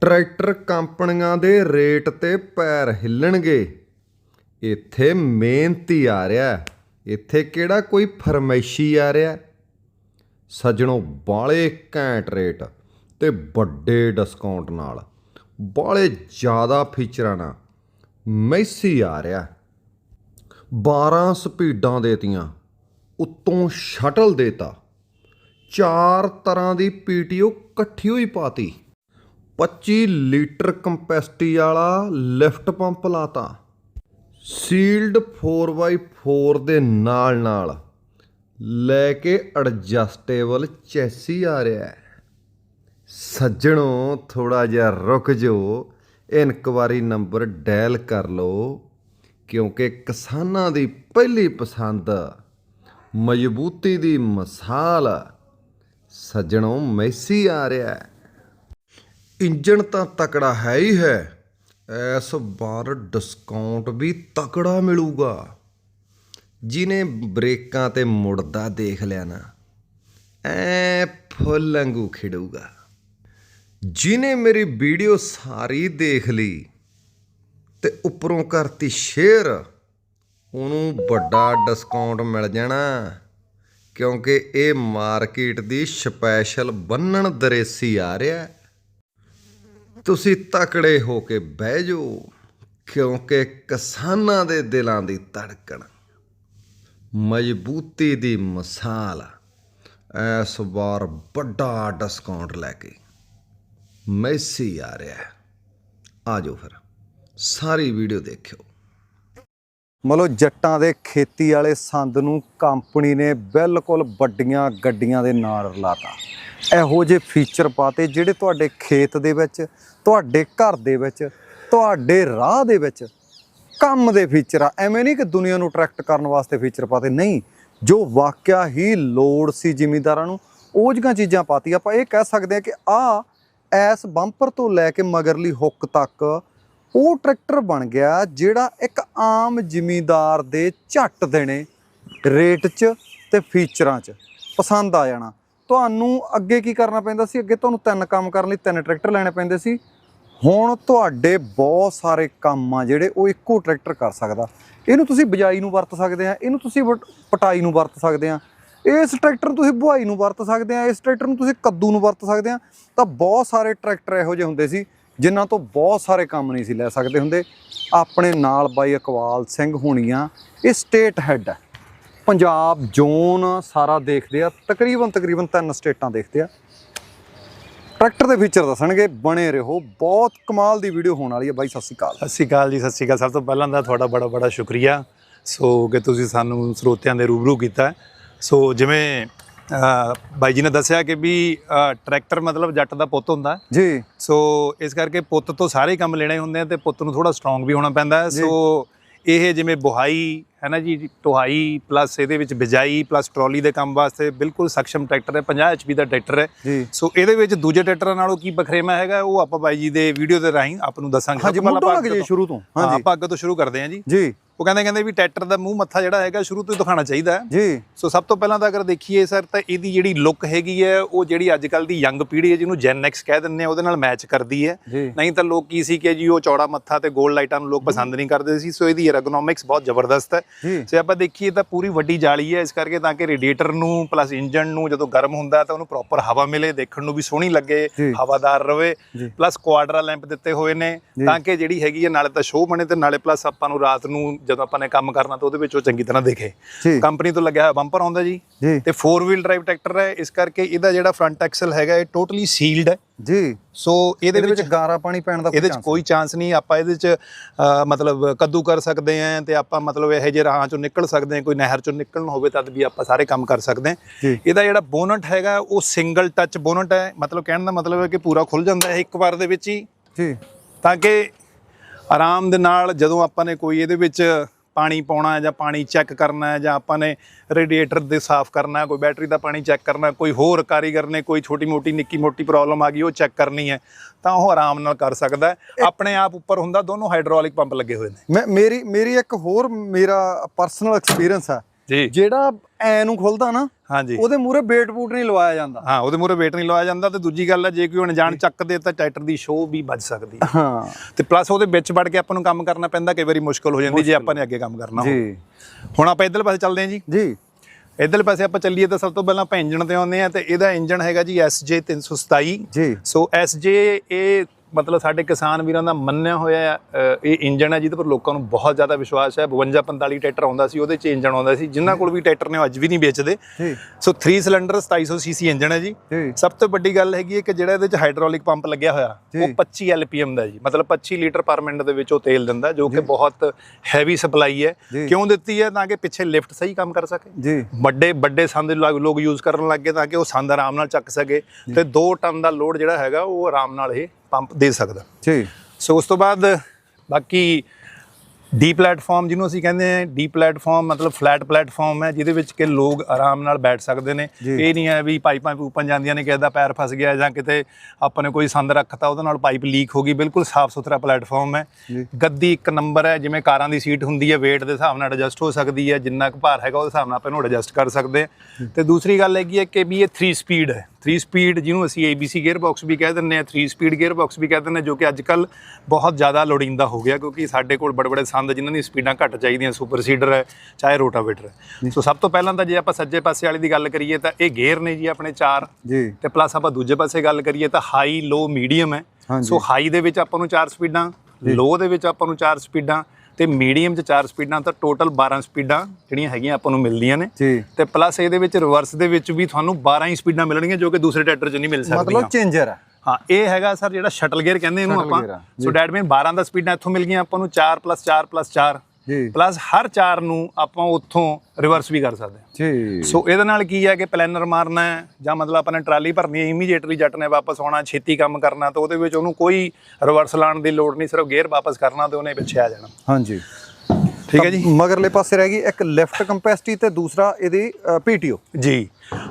Tractor ਕੰਪਨੀਆਂ ਦੇ rate ਤੇ ਪੈਰ ਹਿੱਲਣਗੇ। ਇੱਥੇ ਮਿਹਨਤੀ ਆ ਰਿਹਾ ਇੱਥੇ ਕਿਹੜਾ ਕੋਈ ਫਰਮੈਸ਼ੀ ਆ ਰਿਹਾ ਸੱਜਣੋ ਬਾਲੇ ਘੈਂਟ ਰੇਟ ਤੇ ਵੱਡੇ ਡਿਸਕਾਊਂਟ ਨਾਲ। ਬਾਲੇ ਜ਼ਿਆਦਾ ਫੀਚਰਾਂ ਨਾਲ ਮੈਸੀ ਆ ਰਿਹਾ 12 ਸਪੀਡਾਂ ਦੇਤੀਆਂ, ਉੱਤੋਂ ਸ਼ਟਲ ਦੇਤਾ। ਚਾਰ ਤਰ੍ਹਾਂ ਦੀ ਪੀਟੀਓ ਇਕੱਠੀ ਹੋਈ ਪਾਤੀ। 25 ਲੀਟਰ ਕੰਪੈਸਟੀ ਵਾਲਾ ਲਿਫਟ ਪੰਪ ਲਾਤਾ। ਸੀਲਡ 4x4 ਦੇ ਨਾਲ ਨਾਲ ਲੈ ਕੇ ਐਡਜਸਟੇਬਲ ਚੈਸੀ ਆ ਰਿਹਾ ਹੈ। ਸੱਜਣੋ ਥੋੜਾ ਜਿਹਾ ਰੁਕ ਜਾਓ। ਇਨਕੁਆਰੀ ਨੰਬਰ ਡਾਇਲ ਕਰ ਲਓ, ਕਿਉਂਕਿ ਕਿਸਾਨਾਂ ਦੀ ਪਹਿਲੀ ਪਸੰਦ ਮਜ਼ਬੂਤੀ ਦੀ ਮਿਸਾਲ ਸੱਜਣੋ ਮੈਸੀ ਆ ਰਿਹਾ ਹੈ। ਇੰਜਣ ਤਾਂ ਤਕੜਾ ਹੈ ਹੀ ਹੈ। ਇਸ ਵਾਰ ਡਿਸਕਾਊਂਟ ਵੀ ਤਕੜਾ ਮਿਲੂਗਾ। ਜਿਨੇ ਬ੍ਰੇਕਾਂ ਤੇ ਮੁੜਦਾ ਦੇਖ ਲਿਆ ਨਾ, ਐ ਫੁੱਲ ਵਾਂਗੂ ਖਿੜੂਗਾ। ਜਿਨੇ ਮੇਰੀ ਵੀਡੀਓ ਸਾਰੀ ਦੇਖ ਲਈ ਤੇ ਉੱਪਰੋਂ ਕਰਤੀ ਸ਼ੇਅਰ ਉਹਨੂੰ ਵੱਡਾ ਡਿਸਕਾਊਂਟ ਮਿਲ ਜਾਣਾ। ਕਿਉਂਕਿ ਇਹ ਮਾਰਕੀਟ ਦੀ ਸਪੈਸ਼ਲ ਬੰਨਣ ਦਰੇਸੀ ਆ ਰਿਹਾ। ਹੈ। ਤੁਸੀਂ ਤਕੜੇ ਹੋ ਕੇ ਬਹਿ ਜਾਓ, ਕਿਉਂਕਿ ਕਿਸਾਨਾਂ ਦੇ ਦਿਲਾਂ ਦੀ ਧੜਕਣ। ਮਜ਼ਬੂਤੀ ਦੀ ਮਿਸਾਲ ਇਸ ਵਾਰ ਵੱਡਾ ਡਿਸਕਾਊਂਟ ਲੈ ਕੇ ਮੈਸੀ ਆ ਰਿਹਾ ਹੈ। ਆ ਜਾਓ ਫਿਰ, ਸਾਰੀ ਵੀਡੀਓ ਦੇਖਿਓ। ਮਤਲਬ ਜੱਟਾਂ ਦੇ ਖੇਤੀ ਵਾਲੇ ਸੰਦ ਨੂੰ ਕੰਪਨੀ ਨੇ ਬਿਲਕੁਲ ਵੱਡੀਆਂ ਗੱਡੀਆਂ ਦੇ ਨਾਲ ਰਲਾਤਾ। ਇਹੋ ਜਿਹੇ ਫੀਚਰ ਪਾਤੇ ਜਿਹੜੇ ਤੁਹਾਡੇ ਖੇਤ ਦੇ ਵਿੱਚ ਤੁਹਾਡੇ ਘਰ ਦੇ ਵਿੱਚ, ਤੁਹਾਡੇ ਰਾਹ ਦੇ ਵਿੱਚ ਕੰਮ ਦੇ ਫੀਚਰ ਆ। ਐਵੇਂ ਨਹੀਂ ਕਿ ਦੁਨੀਆ ਨੂੰ ਅਟਰੈਕਟ ਕਰਨ ਵਾਸਤੇ ਫੀਚਰ ਪਾਤੇ। ਨਹੀਂ, ਜੋ ਵਾਕਿਆ ਹੀ ਲੋੜ ਸੀ ਜ਼ਿਮੀਂਦਾਰਾਂ ਨੂੰ, ਉਹ ਜਿਹੀਆਂ ਚੀਜ਼ਾਂ ਪਾਤੀ। ਆਪਾਂ ਇਹ ਕਹਿ ਸਕਦੇ ਆ ਕਿ ਆ, ਐਸ ਬੰਪਰ ਤੋਂ ਲੈ ਕੇ ਮਗਰਲੀ ਹੁੱਕ ਤੱਕ ਉਹ ਟਰੈਕਟਰ ਬਣ ਗਿਆ ਜਿਹੜਾ ਇੱਕ ਆਮ ਜ਼ਿਮੀਂਦਾਰ ਦੇ ਝੱਟ ਦੇਣੇ ਰੇਟ 'ਚ ਤੇ ਫੀਚਰਾਂ 'ਚ ਪਸੰਦ ਆ ਜਾਣਾ। ਤੁਹਾਨੂੰ ਅੱਗੇ ਕੀ ਕਰਨਾ ਪੈਂਦਾ ਸੀ? ਅੱਗੇ ਤੁਹਾਨੂੰ ਤਿੰਨ ਕੰਮ ਕਰਨ ਲਈ ਤਿੰਨ ਟਰੈਕਟਰ ਲੈਣੇ ਪੈਂਦੇ ਸੀ। ਹੁਣ ਤੁਹਾਡੇ ਬਹੁਤ ਸਾਰੇ ਕੰਮ ਆ ਜਿਹੜੇ ਉਹ ਇੱਕੋ ਟਰੈਕਟਰ ਕਰ ਸਕਦਾ। ਇਹਨੂੰ ਤੁਸੀਂ ਬਿਜਾਈ ਨੂੰ ਵਰਤ ਸਕਦੇ ਆ, ਇਹਨੂੰ ਤੁਸੀਂ ਵਟ- ਪਟਾਈ ਨੂੰ ਵਰਤ ਸਕਦੇ ਆ। ਇਸ ਟਰੈਕਟਰ ਨੂੰ ਤੁਸੀਂ ਬੁਹਾਈ ਨੂੰ ਵਰਤ ਸਕਦੇ ਆ, ਇਸ ਟਰੈਕਟਰ ਨੂੰ ਤੁਸੀਂ ਕੱਦੂ ਨੂੰ ਵਰਤ ਸਕਦੇ ਆ। ਤਾਂ ਬਹੁਤ ਸਾਰੇ ਟਰੈਕਟਰ ਇਹੋ ਜਿਹੇ ਹੁੰਦੇ ਸੀ, ਜਿਨ੍ਹਾਂ ਤੋਂ ਬਹੁਤ ਸਾਰੇ ਕੰਮ ਨਹੀਂ ਸੀ ਲੈ ਸਕਦੇ ਹੁੰਦੇ। ਆਪਣੇ ਨਾਲ ਬਾਈ ਇਕਬਾਲ ਸਿੰਘ ਹੋਣੀਆਂ, ਇਹ ਸਟੇਟ ਹੈੱਡ ਹੈ ਪੰਜਾਬ ਜ਼ੋਨ ਸਾਰਾ ਦੇਖਦੇ ਆ ਤਕਰੀਬਨ ਤਕਰੀਬਨ ਤਿੰਨ ਸਟੇਟਾਂ ਦੇਖਦੇ ਆ। ਟਰੈਕਟਰ ਦੇ ਫੀਚਰ ਦੱਸਣਗੇ ਬਣੇ ਰਹੋ। ਬਹੁਤ ਕਮਾਲ ਦੀ ਵੀਡੀਓ ਹੋਣ ਵਾਲੀ ਹੈ ਬਾਈ ਸਤਿ ਸ਼੍ਰੀ ਅਕਾਲ। ਸਤਿ ਸ਼੍ਰੀ ਅਕਾਲ ਜੀ ਸਤਿ ਸ਼੍ਰੀ ਅਕਾਲ। ਸਭ ਤੋਂ ਪਹਿਲਾਂ ਦਾ ਤੁਹਾਡਾ ਬੜਾ ਬੜਾ ਸ਼ੁਕਰੀਆ। ਸੋ ਕਿ ਤੁਸੀਂ ਸਾਨੂੰ ਸਰੋਤਿਆਂ ਦੇ ਰੂਬਰੂ ਕੀਤਾ ਸੋ ਜਿਵੇਂ ਬਾਈ ਜੀ ਨੇ ਦੱਸਿਆ ਕਿ ਵੀ ਟਰੈਕਟਰ ਮਤਲਬ ਜੱਟ ਦਾ ਪੁੱਤ ਹੁੰਦਾ। ਜੀ। ਸੋ ਇਸ ਕਰਕੇ ਪੁੱਤ ਤੋਂ ਸਾਰੇ ਕੰਮ ਲੈਣੇ ਹੁੰਦੇ ਆ ਤੇ ਪੁੱਤ ਨੂੰ ਥੋੜਾ ਸਟਰੋਂਗ ਵੀ ਹੋਣਾ ਪੈਂਦਾ। ਸੋ ਇਹ ਜਿਵੇਂ ਬੁਹਾਈ ਹੈ ਨਾ ਜੀ ਟੁਹਾਈ ਪਲੱਸ ਇਹਦੇ ਵਿੱਚ ਬਿਜਾਈ ਪਲੱਸ ਟਰਾਲੀ ਦੇ ਕੰਮ ਵਾਸਤੇ ਬਿਲਕੁਲ ਸક્ષਮ ਟਰੈਕਟਰ ਹੈ 50 ਐਚਪੀ ਦਾ ਟਰੈਕਟਰ ਹੈ। ਸੋ ਇਹਦੇ ਵਿੱਚ ਦੂਜੇ ਟਰੈਕਟਰਾਂ ਨਾਲੋਂ ਕੀ ਬਖਰੇਵਾ ਹੈਗਾ ਉਹ ਆਪਾਂ ਬਾਈ ਜੀ ਦੇ ਵੀਡੀਓ ਦੇ ਰਾਹੀਂ ਆਪ ਨੂੰ ਦੱਸਾਂਗੇ। ਹਾਂਜੀ ਆਪਾਂ ਲੱਗ ਜੀ ਸ਼ੁਰੂ ਤੋਂ। ਹਾਂਜੀ। ਆਪਾਂ ਅੱਗੇ ਤੋਂ ਸ਼ੁਰੂ ਕਰਦੇ ਹਾਂ ਜੀ। ਜੀ। ਉਹ ਕਹਿੰਦੇ ਕਹਿੰਦੇ ਵੀ ਟਰੈਕਟਰ ਦਾ ਮੂੰਹ ਮੱਥਾ ਜਿਹੜਾ ਹੈਗਾ ਸ਼ੁਰੂ ਤੋਂ ਹੀ ਦਿਖਾਉਣਾ ਚਾਹੀਦਾ ਹੈ। ਜੀ। ਸੋ ਸਭ ਤੋਂ ਪਹਿਲਾਂ ਤਾਂ ਅਗਰ ਦੇਖੀਏ ਸਰ ਤਾਂ ਇਹਦੀ ਜਿਹੜੀ ਲੁੱਕ ਹੈਗੀ ਹੈ ਉਹ ਜਿਹੜੀ ਅੱਜ ਕੱਲ ਦੀ ਯੰਗ ਪੀੜ੍ਹੀ ਹੈ ਜਿਹਨੂੰ ਜੈਨ ਐਕਸ ਕਹਿ ਦਿੰਦੇ ਆ ਉਹਦੇ ਨਾਲ ਮੈਚ ਕਰਦੀ ਹੈ। ਜੀ। ਨਹੀਂ ਤਾਂ ਲੋਕ ਕੀ ਸੀ ਕਿ ਜੀ ਉਹ ਚੌੜਾ ਮੱਥਾ ਤੇ ਗੋਲ ਲਾਈਟਾਂ ਨੂੰ ਲੋਕ ਪਸੰਦ ਨਹੀਂ ਕਰਦੇ ਸੀ। ਸੋ ਇਹਦੀ ਐਰਗੋਨੋਮਿਕਸ ਬਹੁਤ ਜ਼ਬਰਦਸਤ ਹੈ। ਜੀ। ਜੇ ਆਪਾਂ ਦੇਖੀਏ ਤਾਂ ਪੂਰੀ ਵੱਡੀ ਜਾਲੀ ਹੈ ਇਸ ਕਰਕੇ ਤਾਂ ਕਿ ਰੇਡੀਏਟਰ ਨੂੰ ਪਲੱਸ ਇੰਜਨ ਨੂੰ ਜਦੋਂ ਗਰਮ ਹੁੰਦਾ ਤਾਂ ਉਹਨੂੰ ਪ੍ਰੋਪਰ ਹਵਾ ਮਿਲੇ ਦੇਖਣ ਨੂੰ ਵੀ ਸੋਹਣੀ ਲੱਗੇ ਜੀ। ਹਵਾਦਾਰ ਰਵੇ। ਜੀ। ਪਲੱਸ ਕੁਆਡਰਾ ਲੈਂਪ ਦਿੱਤੇ ਹੋਏ ਨੇ ਜੀ। ਤਾਂ ਕਿ ਜਿਹੜੀ ਹੈਗੀ ਹੈ ਨਾਲੇ ਤਾਂ ਸ਼ੋਅ ਬਣੇ ਤੇ ਨਾਲੇ ਪਲੱਸ ਆਪਾਂ ਨੂੰ ਰਾਤ ਨੂੰ ਜਦੋਂ ਆਪਾਂ ਨੇ ਕੰਮ ਕਰਨਾ ਤਾਂ ਉਹਦੇ ਵਿੱਚ ਉਹ ਚੰਗੀ ਤਰ੍ਹਾਂ ਦਿਖੇ। ਕੰਪਨੀ ਤੋਂ ਲੱਗਿਆ ਹੋਇਆ ਬੰਪਰ ਆਉਂਦਾ ਜੀ। ਤੇ 4 ਵੀਲ ਡਰਾਈਵ ਟਰੈਕਟਰ ਹੈ ਇਸ ਕਰਕੇ ਇਹਦਾ ਜਿਹੜਾ ਫਰੰਟ ਐਕਸਲ ਹੈਗਾ ਇਹ ਟੋਟਲੀ ਸੀਲਡ ਹੈ। ਜੀ। ਸੋ ਇਹਦੇ ਵਿੱਚ ਵਿੱਚ ਗਾਰਾ ਪਾਣੀ ਪੈਣ ਦਾ ਇਹਦੇ 'ਚ chance ਕੋਈ ਚਾਂਸ ਨਹੀਂ। ਆਪਾਂ ਇਹਦੇ 'ਚ ਅ, ਮਤਲਬ ਕੱਦੂ ਕਰ ਸਕਦੇ ਆਂ ਤੇ ਆਪਾਂ ਮਤਲਬ ਇਹੋ ਜਿਹੇ ਰਾਹਾਂ ਚੋਂ ਨਿਕਲ ਸਕਦੇ ਆਂ ਕੋਈ ਨਹਿਰ ਚੋਂ ਨਿਕਲਣਾ ਹੋਵੇ ਤਦ ਵੀ ਆਪਾਂ ਸਾਰੇ ਕੰਮ ਕਰ ਸਕਦੇ ਆਂ ਇਹਦਾ ਜਿਹੜਾ ਬੋਨਟ ਹੈਗਾ ਉਹ ਸਿੰਗਲ ਟੱਚ ਬੋਨਟ ਹੈ। ਮਤਲਬ ਕਹਿਣ ਦਾ ਮਤਲਬ ਹੈ ਕਿ ਪੂਰਾ ਖੁੱਲ ਜਾਂਦਾ ਹੈ ਇੱਕ ਵਾਰ ਦੇ ਵਿੱਚ ਹੀ। ਜੀ। ਤਾਂ ਕਿ ਆਰਾਮ ਦੇ ਨਾਲ ਜਦੋਂ ਆਪਾਂ ਨੇ ਕੋਈ ਇਹਦੇ ਵਿੱਚ ਪਾਣੀ ਪਾਉਣਾ ਹੈ ਜਾਂ ਪਾਣੀ ਚੈੱਕ ਕਰਨਾ ਹੈ ਜਾਂ ਆਪਾਂ ਨੇ ਰੇਡੀਏਟਰ ਦੇ ਸਾਫ਼ ਕਰਨਾ ਹੈ ਕੋਈ ਬੈਟਰੀ ਦਾ ਪਾਣੀ ਚੈੱਕ ਕਰਨਾ ਕੋਈ ਹੋਰ ਕਾਰੀਗਰ ਨੇ ਕੋਈ ਛੋਟੀ ਮੋਟੀ ਨਿੱਕੀ ਮੋਟੀ ਪ੍ਰੋਬਲਮ ਆ ਗਈ ਉਹ ਚੈੱਕ ਕਰਨੀ ਹੈ ਤਾਂ ਉਹ ਆਰਾਮ ਨਾਲ ਕਰ ਸਕਦਾ ਆਪਣੇ ਆਪ ਉੱਪਰ ਹੁੰਦਾ ਦੋਨੋਂ ਹਾਈਡ੍ਰੋਲਿਕ ਪੰਪ ਲੱਗੇ ਹੋਏ ਨੇ। ਮੈਂ ਮੇਰੀ ਮੇਰੀ ਇੱਕ ਹੋਰ ਮੇਰਾ ਪਰਸਨਲ ਐਕਸਪੀਰੀਅੰਸ ਜੀ ਜਿਹੜਾ ਐ ਨੂੰ ਖੁੱਲਦਾ ਨਾ ਹਾਂਜੀ। ਉਹਦੇ ਮੂਰੇ ਬੇਟ ਬੂਟ ਨਹੀਂ ਲਵਾਇਆ ਜਾਂਦਾ। ਹਾਂ ਉਹਦੇ ਮੂਰੇ ਵੇਟ ਨਹੀਂ ਲਵਾਇਆ ਜਾਂਦਾ ਤੇ ਦੂਜੀ ਗੱਲ ਹੈ ਜੇ ਕੋਈ ਅਣਜਾਣ ਚੱਕ ਦੇ ਤਾਂ ਟਰੈਕਟਰ ਦੀ ਸ਼ੋਅ ਵੀ ਵੱਜ ਸਕਦੀ ਹੈ। ਹਾਂ। ਤੇ ਪਲੱਸ ਉਹਦੇ ਵਿੱਚ ਵੜ ਕੇ ਆਪਾਂ ਨੂੰ ਕੰਮ ਕਰਨਾ ਪੈਂਦਾ ਕਈ ਵਾਰੀ ਮੁਸ਼ਕਲ ਹੋ ਜਾਂਦੀ ਜੇ ਆਪਾਂ ਨੇ ਅੱਗੇ ਕੰਮ ਕਰਨਾ ਜੀ। ਹੁਣ ਆਪਾਂ ਇਧਰਲੇ ਪਾਸੇ ਚੱਲਦੇ ਹਾਂ ਜੀ। ਜੀ। ਇਧਰਲੇ ਪਾਸੇ ਆਪਾਂ ਚੱਲੀਏ ਤਾਂ ਸਭ ਤੋਂ ਪਹਿਲਾਂ ਆਪਾਂ ਇੰਜਣ ਤੇ ਆਉਂਦੇ ਆ ਤੇ ਇਹਦਾ ਇੰਜਣ ਹੈਗਾ ਜੀ SJ 327 ਜੀ। ਸੋ SJ ਇਹ ਮਤਲਬ ਸਾਡੇ ਕਿਸਾਨ ਵੀਰਾਂ ਦਾ ਮੰਨਿਆ ਹੋਇਆ ਇਹ ਇੰਜਣ ਹੈ ਜਿਹਦੇ ਪਰ ਲੋਕਾਂ ਨੂੰ ਬਹੁਤ ਜ਼ਿਆਦਾ ਵਿਸ਼ਵਾਸ ਹੈ। 52 45 ਟਰੈਕਟਰ ਆਉਂਦਾ ਸੀ ਉਹਦੇ 'ਚ ਇੰਜਣ ਆਉਂਦਾ ਸੀ। ਜਿਨ੍ਹਾਂ ਕੋਲ ਵੀ ਟਰੈਕਟਰ ਨੇ ਅੱਜ ਵੀ ਨਹੀਂ ਵੇਚਦੇ। ਸੋ 3 ਸਿਲੰਡਰ 2700 ਸੀਸੀ ਇੰਜਣ ਹੈ ਜੀ। ਸਭ ਤੋਂ ਵੱਡੀ ਗੱਲ ਹੈਗੀ ਹੈ ਕਿ ਜਿਹੜਾ ਇਹਦੇ 'ਚ ਹਾਈਡ੍ਰੋਲਿਕ ਪੰਪ ਲੱਗਿਆ ਹੋਇਆ। ਉਹ 25 ਐਲਪੀਐਮ ਦਾ ਜੀ। ਮਤਲਬ 25 ਲੀਟਰ ਪਰ ਮਿੰਟ ਦੇ ਵਿੱਚ ਉਹ ਤੇਲ ਦਿੰਦਾ ਜੋ ਕਿ ਬਹੁਤ ਹੈਵੀ ਸਪਲਾਈ ਹੈ। ਕਿਉਂ ਦਿੱਤੀ ਹੈ? ਤਾਂ ਕਿ ਪਿੱਛੇ ਲਿਫਟ ਸਹੀ ਕੰਮ ਕਰ ਸਕੇ। ਜੀ। ਵੱਡੇ ਵੱਡੇ ਸੰਦ ਲੋਕ ਲੋਕ ਯੂਜ਼ ਕਰਨ ਲੱਗੇ ਤਾਂ ਕਿ ਉਹ ਸੰਦ ਆਰਾਮ ਨਾਲ ਚੱਕ ਸਕੇ। ਤੇ 2 ਟਨ ਦਾ ਲੋਡ ਜਿਹੜਾ ਹੈਗਾ ਉਹ ਆਰਾਮ ਨਾਲ ਇਹ ਪੰਪ ਦੇ ਸਕਦਾ। ਜੀ। ਸੋ ਉਸ ਤੋਂ ਬਾਅਦ ਬਾਕੀ ਡੀ ਪਲੇਟਫਾਰਮ ਜਿਹਨੂੰ ਅਸੀਂ ਕਹਿੰਦੇ ਹਾਂ ਡੀ ਪਲੇਟਫਾਰਮ ਮਤਲਬ ਫਲੈਟ ਪਲੇਟਫਾਰਮ ਹੈ ਜਿਹਦੇ ਵਿੱਚ ਕਿ ਲੋਕ ਆਰਾਮ ਨਾਲ ਬੈਠ ਸਕਦੇ ਨੇ। ਇਹ ਨਹੀਂ ਹੈ ਵੀ ਪਾਈਪਾਂ ਪੂਪਾਂ ਜਾਂਦੀਆਂ ਨੇ ਕਿਸੇ ਦਾ ਪੈਰ ਫਸ ਗਿਆ ਜਾਂ ਕਿਤੇ ਆਪਾਂ ਨੇ ਕੋਈ ਸੰਦ ਰੱਖਤਾ ਉਹਦੇ ਨਾਲ ਪਾਈਪ ਲੀਕ ਹੋ ਗਈ। ਬਿਲਕੁਲ ਸਾਫ਼ ਸੁਥਰਾ ਪਲੇਟਫਾਰਮ ਹੈ। ਗੱਦੀ ਇੱਕ ਨੰਬਰ ਹੈ ਜਿਵੇਂ ਕਾਰਾਂ ਦੀ ਸੀਟ ਹੁੰਦੀ ਹੈ weight ਦੇ ਹਿਸਾਬ ਨਾਲ ਐਡਜਸਟ ਹੋ ਸਕਦੀ ਹੈ ਜਿੰਨਾ ਕੁ ਭਾਰ ਹੈਗਾ ਉਹਦੇ ਹਿਸਾਬ ਨਾਲ ਆਪਾਂ ਇਹਨੂੰ ਐਡਜਸਟ ਕਰ ਸਕਦੇ ਹਾਂ। ਤੇ ਦੂਸਰੀ ਗੱਲ ਹੈਗੀ ਹੈ ਕਿ ਵੀ ਇਹ 3 ਸਪੀਡ ਹੈ। 3 ਸਪੀਡ ਜਿਹਨੂੰ ਅਸੀਂ ABC ਗੇਅਰ ਬਾਕਸ ਵੀ ਕਹਿ ਦਿੰਦੇ ਆ 3 ਸਪੀਡ ਗੇਅਰ ਬਾਕਸ ਵੀ ਕਹਿ ਦਿੰਦੇ ਹਾਂ, ਜੋ ਕਿ ਅੱਜ ਕੱਲ ਬਹੁਤ ਜ਼ਿਆਦਾ ਲੋੜੀਂਦਾ ਹੋ ਗਿਆ ਕਿਉਂਕਿ ਸਾਡੇ ਕੋਲ ਬੜੇ ਬੜੇ ਸੰਦ ਜਿਨ੍ਹਾਂ ਦੀ ਸਪੀਡਾਂ ਘੱਟ ਚਾਹੀਦੀਆਂ ਸੁਪਰ ਸੀਡਰ ਹੈ ਚਾਹੇ ਰੋਟਾਵੇਟਰ ਹੈ। ਸੋ ਸਭ ਤੋਂ ਪਹਿਲਾਂ ਤਾਂ ਜੇ ਆਪਾਂ ਸੱਜੇ ਪਾਸੇ ਵਾਲੀ ਦੀ ਗੱਲ ਕਰੀਏ ਤਾਂ ਇਹ ਗੇਅਰ ਨੇ ਜੀ ਆਪਣੇ ਚਾਰ। ਜੀ। ਤੇ ਪਲੱਸ ਆਪਾਂ ਦੂਜੇ ਪਾਸੇ ਗੱਲ ਕਰੀਏ ਤਾਂ ਹਾਈ ਲੋ ਮੀਡੀਅਮ ਹੈ। ਸੋ ਹਾਈ ਦੇ ਵਿੱਚ ਆਪਾਂ ਨੂੰ 4 ਸਪੀਡਾਂ ਲੋ ਦੇ ਵਿੱਚ ਆਪਾਂ ਨੂੰ 4 ਸਪੀਡਾਂ ਤੇ ਮੀਡੀਅਮ 'ਚ 4 ਸਪੀਡਾਂ ਤਾਂ ਟੋਟਲ 12 ਸਪੀਡਾਂ ਜਿਹੜੀਆਂ ਹੈਗੀਆਂ ਆਪਾਂ ਨੂੰ ਮਿਲਦੀਆਂ ਨੇ। ਤੇ ਪਲੱਸ ਇਹਦੇ ਵਿੱਚ ਰਿਵਰਸ ਦੇ ਵਿੱਚ ਵੀ ਤੁਹਾਨੂੰ 12 ਹੀ ਸਪੀਡਾਂ ਮਿਲਣਗੀਆਂ ਜੋ ਕਿ ਦੂਸਰੇ ਟਰੈਕਟਰ 'ਚ ਨਹੀਂ ਮਿਲ ਸਕਦੀਆਂ। ਮਤਲਬ ਚੇਂਜਰ ਹੈ। ਹਾਂ ਇਹ ਹੈਗਾ ਸਰ ਜਿਹੜਾ ਸ਼ਟਲ ਗੇਅਰ ਕਹਿੰਦੇ ਇਹਨੂੰ ਆਪਾਂ। ਸੋ ਡੈਟ ਮੀਨ 12 ਦਾ ਸਪੀਡਾਂ ਇੱਥੋਂ ਮਿਲ ਗਈਆਂ ਆਪਾਂ ਨੂੰ 4 4 4 ਜੀ। ਪਲੱਸ ਹਰ 4 ਨੂੰ ਆਪਾਂ ਉੱਥੋਂ ਰਿਵਰਸ ਵੀ ਕਰ ਸਕਦੇ ਹਾਂ। ਜੀ। ਸੋ ਇਹਦੇ ਨਾਲ ਕੀ ਹੈ ਕਿ ਪਲੈਨਰ ਮਾਰਨਾ ਹੈ ਜਾਂ ਮਤਲਬ ਆਪਾਂ ਨੇ ਟਰਾਲੀ ਭਰਨੀ ਹੈ ਇਮੀਡੀਏਟਲੀ ਜੱਟ ਨੇ ਵਾਪਸ ਆਉਣਾ ਛੇਤੀ ਕੰਮ ਕਰਨਾ ਤਾਂ ਉਹਦੇ ਵਿੱਚ ਉਹਨੂੰ ਕੋਈ ਰਿਵਰਸ ਲਾਉਣ ਦੀ ਲੋੜ ਨਹੀਂ ਸਿਰਫ ਗੇਅਰ ਵਾਪਸ ਕਰਨਾ ਤੇ ਉਹਨੇ ਪਿੱਛੇ ਆ ਜਾਣਾ। ਹਾਂਜੀ। ਠੀਕ ਹੈ ਜੀ। ਮਗਰਲੇ ਪਾਸੇ ਰਹਿ ਗਈ ਇੱਕ ਲਿਫਟ ਕੰਪੈਸਿਟੀ ਤੇ ਦੂਸਰਾ ਇਹਦੀ ਪੀਟੀਓ। ਜੀ।